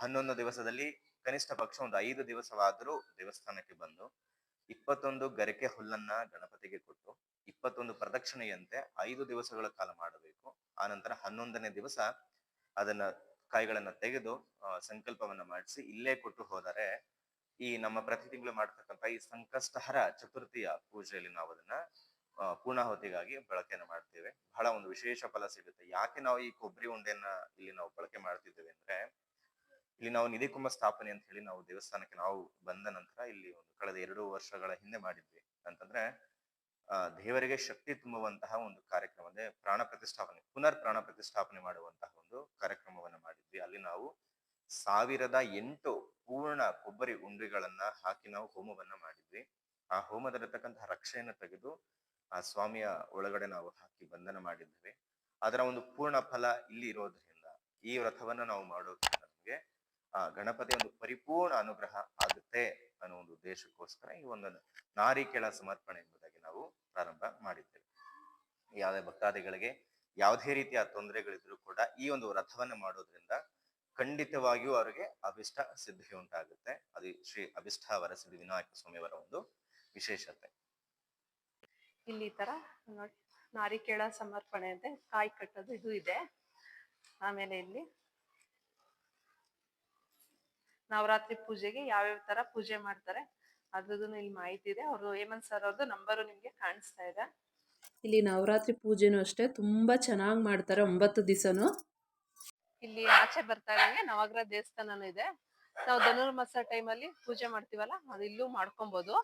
ಹನ್ನೊಂದು ದಿವಸದಲ್ಲಿ ಕನಿಷ್ಠ ಪಕ್ಷ ಒಂದು ಐದು ದಿವಸವಾದರೂ ದೇವಸ್ಥಾನಕ್ಕೆ ಬಂದು ಇಪ್ಪತ್ತೊಂದು ಗರಿಕೆ ಹುಲ್ಲನ್ನ ಗಣಪತಿಗೆ ಕೊಟ್ಟು ಇಪ್ಪತ್ತೊಂದು ಪ್ರದಕ್ಷಿಣೆಯಂತೆ ಐದು ದಿವಸಗಳ ಕಾಲ ಮಾಡಬೇಕು. ಆನಂತರ ನಂತರ ಹನ್ನೊಂದನೇ ದಿವಸ ಅದನ್ನ ಕಾಯಿಗಳನ್ನ ತೆಗೆದು ಸಂಕಲ್ಪವನ್ನ ಮಾಡಿಸಿ ಇಲ್ಲೇ ಕೊಟ್ಟು ಹೋದರೆ ಈ ನಮ್ಮ ಪ್ರತಿ ತಿಂಗಳು ಮಾಡ್ತಕ್ಕಂಥ ಈ ಸಂಕಷ್ಟಹರ ಚತುರ್ಥಿಯ ಪೂಜೆಯಲ್ಲಿ ನಾವು ಅದನ್ನ ಪೂರ್ಣಾಹುತಿಗಾಗಿ ಬಳಕೆಯನ್ನು ಮಾಡ್ತೇವೆ. ಬಹಳ ಒಂದು ವಿಶೇಷ ಫಲ ಸಿಗುತ್ತೆ. ಯಾಕೆ ನಾವು ಈ ಕೊಬ್ಬರಿ ಉಂಡೆಯನ್ನ ಇಲ್ಲಿ ನಾವು ಬಳಕೆ ಮಾಡ್ತಿದ್ದೇವೆ ಅಂದ್ರೆ, ಇಲ್ಲಿ ನಾವು ನಿಧಿ ಕುಂಭ ಸ್ಥಾಪನೆ ಅಂತ ಹೇಳಿ ನಾವು ದೇವಸ್ಥಾನಕ್ಕೆ ನಾವು ಬಂದ ನಂತರ ಇಲ್ಲಿ ಒಂದು ಕಳೆದ ಎರಡು ವರ್ಷಗಳ ಹಿಂದೆ ಮಾಡಿದ್ವಿ ಅಂತಂದ್ರೆ ದೇವರಿಗೆ ಶಕ್ತಿ ತುಂಬುವಂತಹ ಒಂದು ಕಾರ್ಯಕ್ರಮ ಅಂದ್ರೆ ಪ್ರಾಣ ಪ್ರತಿಷ್ಠಾಪನೆ, ಪುನರ್ ಪ್ರಾಣ ಪ್ರತಿಷ್ಠಾಪನೆ ಮಾಡುವಂತಹ ಒಂದು ಕಾರ್ಯಕ್ರಮವನ್ನು ಮಾಡಿದ್ವಿ. ಅಲ್ಲಿ ನಾವು ಸಾವಿರದ ಎಂಟು ಪೂರ್ಣ ಕೊಬ್ಬರಿ ಉಂಡೆಗಳನ್ನ ಹಾಕಿ ನಾವು ಹೋಮವನ್ನ ಮಾಡಿದ್ವಿ. ಆ ಹೋಮದಲ್ಲಿರ್ತಕ್ಕಂತಹ ರಕ್ಷೆಯನ್ನು ತೆಗೆದು ಆ ಸ್ವಾಮಿಯ ಒಳಗಡೆ ನಾವು ಹಾಕಿ ಬಂಧನ ಮಾಡಿದ್ವಿ ಅದರ ಒಂದು ಪೂರ್ಣ ಫಲ ಇಲ್ಲಿ ಇರೋದ್ರಿಂದ ಈ ವ್ರತವನ್ನ ನಾವು ಮಾಡೋದ್ರಿಂದ ನಮಗೆ ಆ ಗಣಪತಿಯ ಒಂದು ಪರಿಪೂರ್ಣ ಅನುಗ್ರಹ ಆಗುತ್ತೆ ಅನ್ನೋ ಒಂದು ಉದ್ದೇಶಕ್ಕೋಸ್ಕರ ಈ ಒಂದು ನಾರಿಕೆಳ ಸಮರ್ಪಣೆ ನಾವು ಪ್ರಾರಂಭ ಮಾಡಿದ್ದೇವೆ. ಯಾವುದೇ ಭಕ್ತಾದಿಗಳಿಗೆ ಯಾವುದೇ ರೀತಿಯ ತೊಂದರೆಗಳಿದ್ರು ಕೂಡ ಈ ಒಂದು ವ್ರತವನ್ನು ಮಾಡೋದ್ರಿಂದ ಖಂಡಿತವಾಗಿಯೂ ಅವರಿಗೆ ಅಭಿಷ್ಟ ಸಿದ್ಧಿ ಉಂಟಾಗುತ್ತೆ. ಅದು ಶ್ರೀ ಅಭಿಷ್ಟ ವರಸಿದ್ಧಿ ವಿನಾಯಕ ಸ್ವಾಮಿಯವರ ಒಂದು ವಿಶೇಷತೆ. ಇಲ್ಲಿ ತರ ನಾರಿಕೇಳ ಸಮರ್ಪಣೆ ಅಂತೆ ಕಾಯಿ ಕಟ್ಟೋದು ಇದು ಇದೆ. ಆಮೇಲೆ ಇಲ್ಲಿ ನವರಾತ್ರಿ ಪೂಜೆಗೆ ಯಾವ್ಯಾವ ತರ ಪೂಜೆ ಮಾಡ್ತಾರೆ? ಅದ್ರದ್ದು ಇಲ್ಲಿ ಮಾಹಿತಿ ಇದೆ. ಅವರು ಹೇಮಂತ್ ಸರ್ ಅವ್ರದ್ದು ನಂಬರು ನಿಮ್ಗೆ ಕಾಣಿಸ್ತಾ ಇದೆ. ಇಲ್ಲಿ ನವರಾತ್ರಿ ಪೂಜೆನೂ ಅಷ್ಟೇ ತುಂಬಾ ಚೆನ್ನಾಗಿ ಮಾಡ್ತಾರೆ ಒಂಬತ್ತು ದಿವಸನು. ಇಲ್ಲಿ ಆಚೆ ಬರ್ತಾ ಇದ್ದಂಗೆ ನವಗ್ರಹ ದೇವಸ್ಥಾನನೂ ಇದೆ. ನಾವು ಧನುರ್ಮಾಸ ಅಲ್ಲಿ ಪೂಜೆ ಮಾಡ್ತೀವಲ್ಲ ಅದು ಇಲ್ಲೂ ಮಾಡ್ಕೊಬೋದು.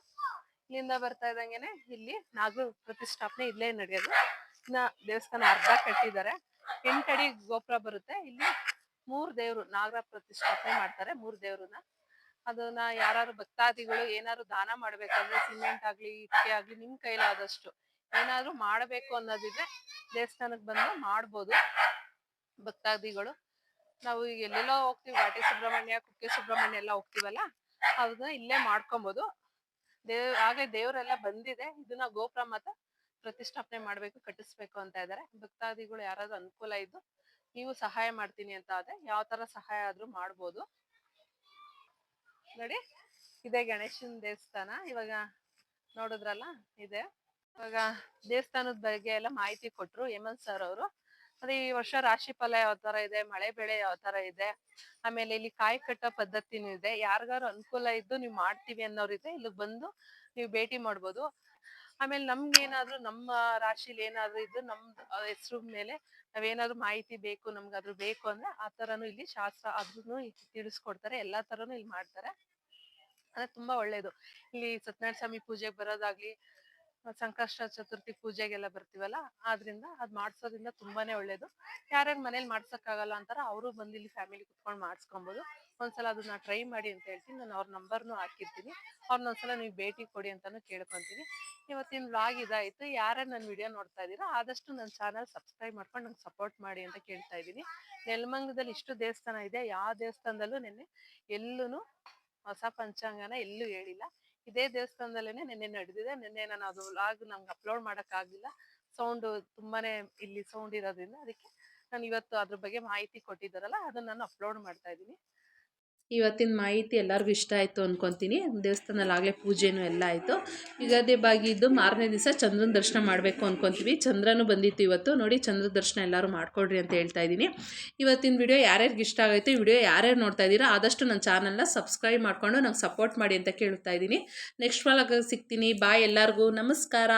ಇಲ್ಲಿಂದ ಬರ್ತಾ ಇದ್ದಂಗೆನೆ ಇಲ್ಲಿ ನಾಗರ ಪ್ರತಿಷ್ಠಾಪನೆ ಇಲ್ಲೇ ನಡೆಯೋದು. ಇನ್ನ ದೇವಸ್ಥಾನ ಅರ್ಧ ಕಟ್ಟಿದ್ದಾರೆ. ಎಂಟಡಿ ಗೋಪುರ ಬರುತ್ತೆ. ಇಲ್ಲಿ ಮೂರ್ ದೇವ್ರು ನಾಗರ ಪ್ರತಿಷ್ಠಾಪನೆ ಮಾಡ್ತಾರೆ ಮೂರ್ ದೇವ್ರನ್ನ. ಅದನ್ನ ಯಾರು ಭಕ್ತಾದಿಗಳು ಏನಾದ್ರು ದಾನ ಮಾಡ್ಬೇಕಂದ್ರೆ ಸಿಮೆಂಟ್ ಆಗ್ಲಿ ಇಟ್ಟಿಗೆ ಆಗ್ಲಿ ನಿಮ್ ಕೈಲಾದಷ್ಟು ಏನಾದ್ರು ಮಾಡ್ಬೇಕು ಅನ್ನೋದಿದ್ರೆ ದೇವಸ್ಥಾನಕ್ ಬಂದು ಮಾಡ್ಬೋದು ಭಕ್ತಾದಿಗಳು. ನಾವು ಈಗ ಎಲ್ಲೆಲ್ಲೋ ಹೋಗ್ತೀವಿ ಘಾಟಿ ಸುಬ್ರಹ್ಮಣ್ಯ, ಕುಕ್ಕೆ ಸುಬ್ರಹ್ಮಣ್ಯ ಎಲ್ಲ ಹೋಗ್ತೀವಲ್ಲ, ಅದನ್ನ ಇಲ್ಲೇ ಮಾಡ್ಕೊಬೋದು. ದೇವ್, ಹಾಗೆ ದೇವರೆಲ್ಲ ಬಂದಿದೆ, ಇದನ್ನ ಗೋಪುರ ಮಾತ್ರ ಪ್ರತಿಷ್ಠಾಪನೆ ಮಾಡ್ಬೇಕು, ಕಟ್ಟಿಸ್ಬೇಕು ಅಂತ ಇದ್ದಾರೆ ಭಕ್ತಾದಿಗಳು ಯಾರಾದ್ರೂ ಅನುಕೂಲ ಇದ್ದು ನೀವು ಸಹಾಯ ಮಾಡ್ತೀನಿ ಅಂತ ಆದ್ರೆ ಯಾವ ತರ ಸಹಾಯ ಆದ್ರೂ ಮಾಡ್ಬೋದು. ನೋಡಿ. ಇದೆ ಗಣೇಶನ ದೇವಸ್ಥಾನ. ಇವಾಗ ನೋಡಿದ್ರಲ್ಲ, ಇದೆ. ಇವಾಗ ದೇವಸ್ಥಾನದ ಬಗ್ಗೆ ಎಲ್ಲ ಮಾಹಿತಿ ಕೊಟ್ರು ಹೇಮಂತ್ ಸರ್ ಅವರು. ಅದೇ ಈ ವರ್ಷ ರಾಶಿ ಫಲ ಯಾವ ತರ ಇದೆ, ಮಳೆ ಬೆಳೆ ಯಾವ ತರ ಇದೆ, ಆಮೇಲೆ ಇಲ್ಲಿ ಕಾಯಿ ಕಟ್ಟೋ ಪದ್ಧತಿನೂ ಇದೆ. ಯಾರಿಗಾರು ಅನುಕೂಲ ಇದ್ದು ನೀವು ಮಾಡ್ತೀವಿ ಅನ್ನೋರಿದ್ರೆ ಇಲ್ಲಿಗೆ ಬಂದು ನೀವು ಭೇಟಿ ಮಾಡ್ಬೋದು. ಆಮೇಲೆ ನಮ್ಗೆ ಏನಾದ್ರು ನಮ್ಮ ರಾಶಿಲಿ ಏನಾದ್ರು ಇದ್ದು ನಮ್ ಹೆಸರು ಮೇಲೆ ನಾವೇನಾದ್ರು ಮಾಹಿತಿ ಬೇಕು ನಮ್ಗೆ ಅದ್ರ ಬೇಕು ಅಂದ್ರೆ ಆ ತರನು ಇಲ್ಲಿ ಶಾಸ್ತ್ರ ಅದ್ರೂ ತಿಳಿಸ್ಕೊಡ್ತಾರೆ, ಎಲ್ಲಾ ತರನು ಇಲ್ಲಿ ಮಾಡ್ತಾರೆ. ಅಂದ್ರೆ ತುಂಬಾ ಒಳ್ಳೇದು. ಇಲ್ಲಿ ಸತ್ಯನಾರಾಯಣ ಸ್ವಾಮಿ ಪೂಜೆಗೆ ಬರೋದಾಗ್ಲಿ, ಸಂಕಷ್ಟ ಚತುರ್ಥಿ ಪೂಜೆಗೆಲ್ಲ ಬರ್ತೀವಲ್ಲ, ಆದ್ರಿಂದ ಅದ್ ಮಾಡ್ಸೋದ್ರಿಂದ ತುಂಬಾನೇ ಒಳ್ಳೇದು. ಯಾರ್ಯಾರು ಮನೇಲಿ ಮಾಡ್ಸಕ್ಕಾಗಲ್ಲ ಅಂತಾರ, ಅವರು ಬಂದು ಇಲ್ಲಿ ಫ್ಯಾಮಿಲಿ ಕುತ್ಕೊಂಡು ಮಾಡಿಸ್ಕೊಬೋದು. ಒಂದ್ಸಲ ಅದನ್ನ ಟ್ರೈ ಮಾಡಿ ಅಂತ ಹೇಳ್ತೀನಿ. ನಾನು ಅವ್ರ ನಂಬರ್ನು ಹಾಕಿರ್ತೀನಿ. ಅವ್ರನ್ನ ಒಂದ್ಸಲ ನೀವು ಭೇಟಿ ಕೊಡಿ ಅಂತಾನು ಕೇಳ್ಕೊಂತೀನಿ. ಇವತ್ತಿನ ವ್ಲಾಗ್ ಇದಾಯ್ತು. ಯಾರೇ ನನ್ನ ವಿಡಿಯೋ ನೋಡ್ತಾ ಇದ್ದೀರಾ ಆದಷ್ಟು ನನ್ನ ಚಾನಲ್ ಸಬ್ಸ್ಕ್ರೈಬ್ ಮಾಡ್ಕೊಂಡು ನಂಗೆ ಸಪೋರ್ಟ್ ಮಾಡಿ ಅಂತ ಕೇಳ್ತಾ ಇದ್ದೀನಿ. ನೆಲಮಂಗದಲ್ಲಿ ಇಷ್ಟು ದೇವಸ್ಥಾನ ಇದೆ. ಯಾವ ದೇವಸ್ಥಾನದಲ್ಲೂ ನೆನ್ನೆ ಎಲ್ಲೂ ಹೊಸ ಪಂಚಾಂಗನ ಎಲ್ಲೂ ಹೇಳಿಲ್ಲ. ಇದೇ ದೇವಸ್ಥಾನದಲ್ಲೇನೆ ನಿನ್ನೆ ನಡೆದಿದೆ. ನಿನ್ನೆ ನಾನು ಅದು ವ್ಲಾಗ್ ನಂಗೆ ಅಪ್ಲೋಡ್ ಮಾಡಕ್ ಸೌಂಡು ಸೌಂಡ್ ತುಂಬಾನೇ ಇಲ್ಲಿ ಸೌಂಡ್ ಇರೋದ್ರಿಂದ ಅದಕ್ಕೆ ನಾನು ಇವತ್ತು ಅದ್ರ ಬಗ್ಗೆ ಮಾಹಿತಿ ಕೊಟ್ಟಿದ್ದಾರಲ್ಲ, ಅದನ್ನ ನಾನು ಅಪ್ಲೋಡ್ ಮಾಡ್ತಾ ಇದ್ದೀನಿ. ಇವತ್ತಿನ ಮಾಹಿತಿ ಎಲ್ಲರಿಗೂ ಇಷ್ಟ ಆಯಿತು ಅಂದ್ಕೊತೀನಿ ದೇವಸ್ಥಾನದಲ್ಲಿ ಆಗಲೇ ಪೂಜೆನೂ ಎಲ್ಲ ಆಯಿತು. ಯುಗಾದಿ ಬಾಗಿದ್ದು ಮಾರನೇ ದಿವಸ ಚಂದ್ರನ ದರ್ಶನ ಮಾಡಬೇಕು ಅಂದ್ಕೊತೀವಿ ಚಂದ್ರನೂ ಬಂದಿತ್ತು ಇವತ್ತು. ನೋಡಿ ಚಂದ್ರ ದರ್ಶನ ಎಲ್ಲರೂ ಮಾಡಿಕೊಡ್ರಿ ಅಂತ ಹೇಳ್ತಾ ಇದ್ದೀನಿ. ಇವತ್ತಿನ ವಿಡಿಯೋ ಯಾರ್ಯಾರಿಗೆ ಇಷ್ಟ ಆಗೈತೆ ಈ ವಿಡಿಯೋ ಯಾರ್ಯಾರು ನೋಡ್ತಾ ಇದ್ದೀರಾ, ಆದಷ್ಟು ನನ್ನ ಚಾನಲ್ನ ಸಬ್ಸ್ಕ್ರೈಬ್ ಮಾಡಿಕೊಂಡು ನಂಗೆ ಸಪೋರ್ಟ್ ಮಾಡಿ ಅಂತ ಕೇಳ್ತಾ ಇದ್ದೀನಿ. ನೆಕ್ಸ್ಟ್ ವಾಲಾಗ ಸಿಗ್ತೀನಿ. ಬಾಯ್ ಎಲ್ಲರಿಗೂ. ನಮಸ್ಕಾರ.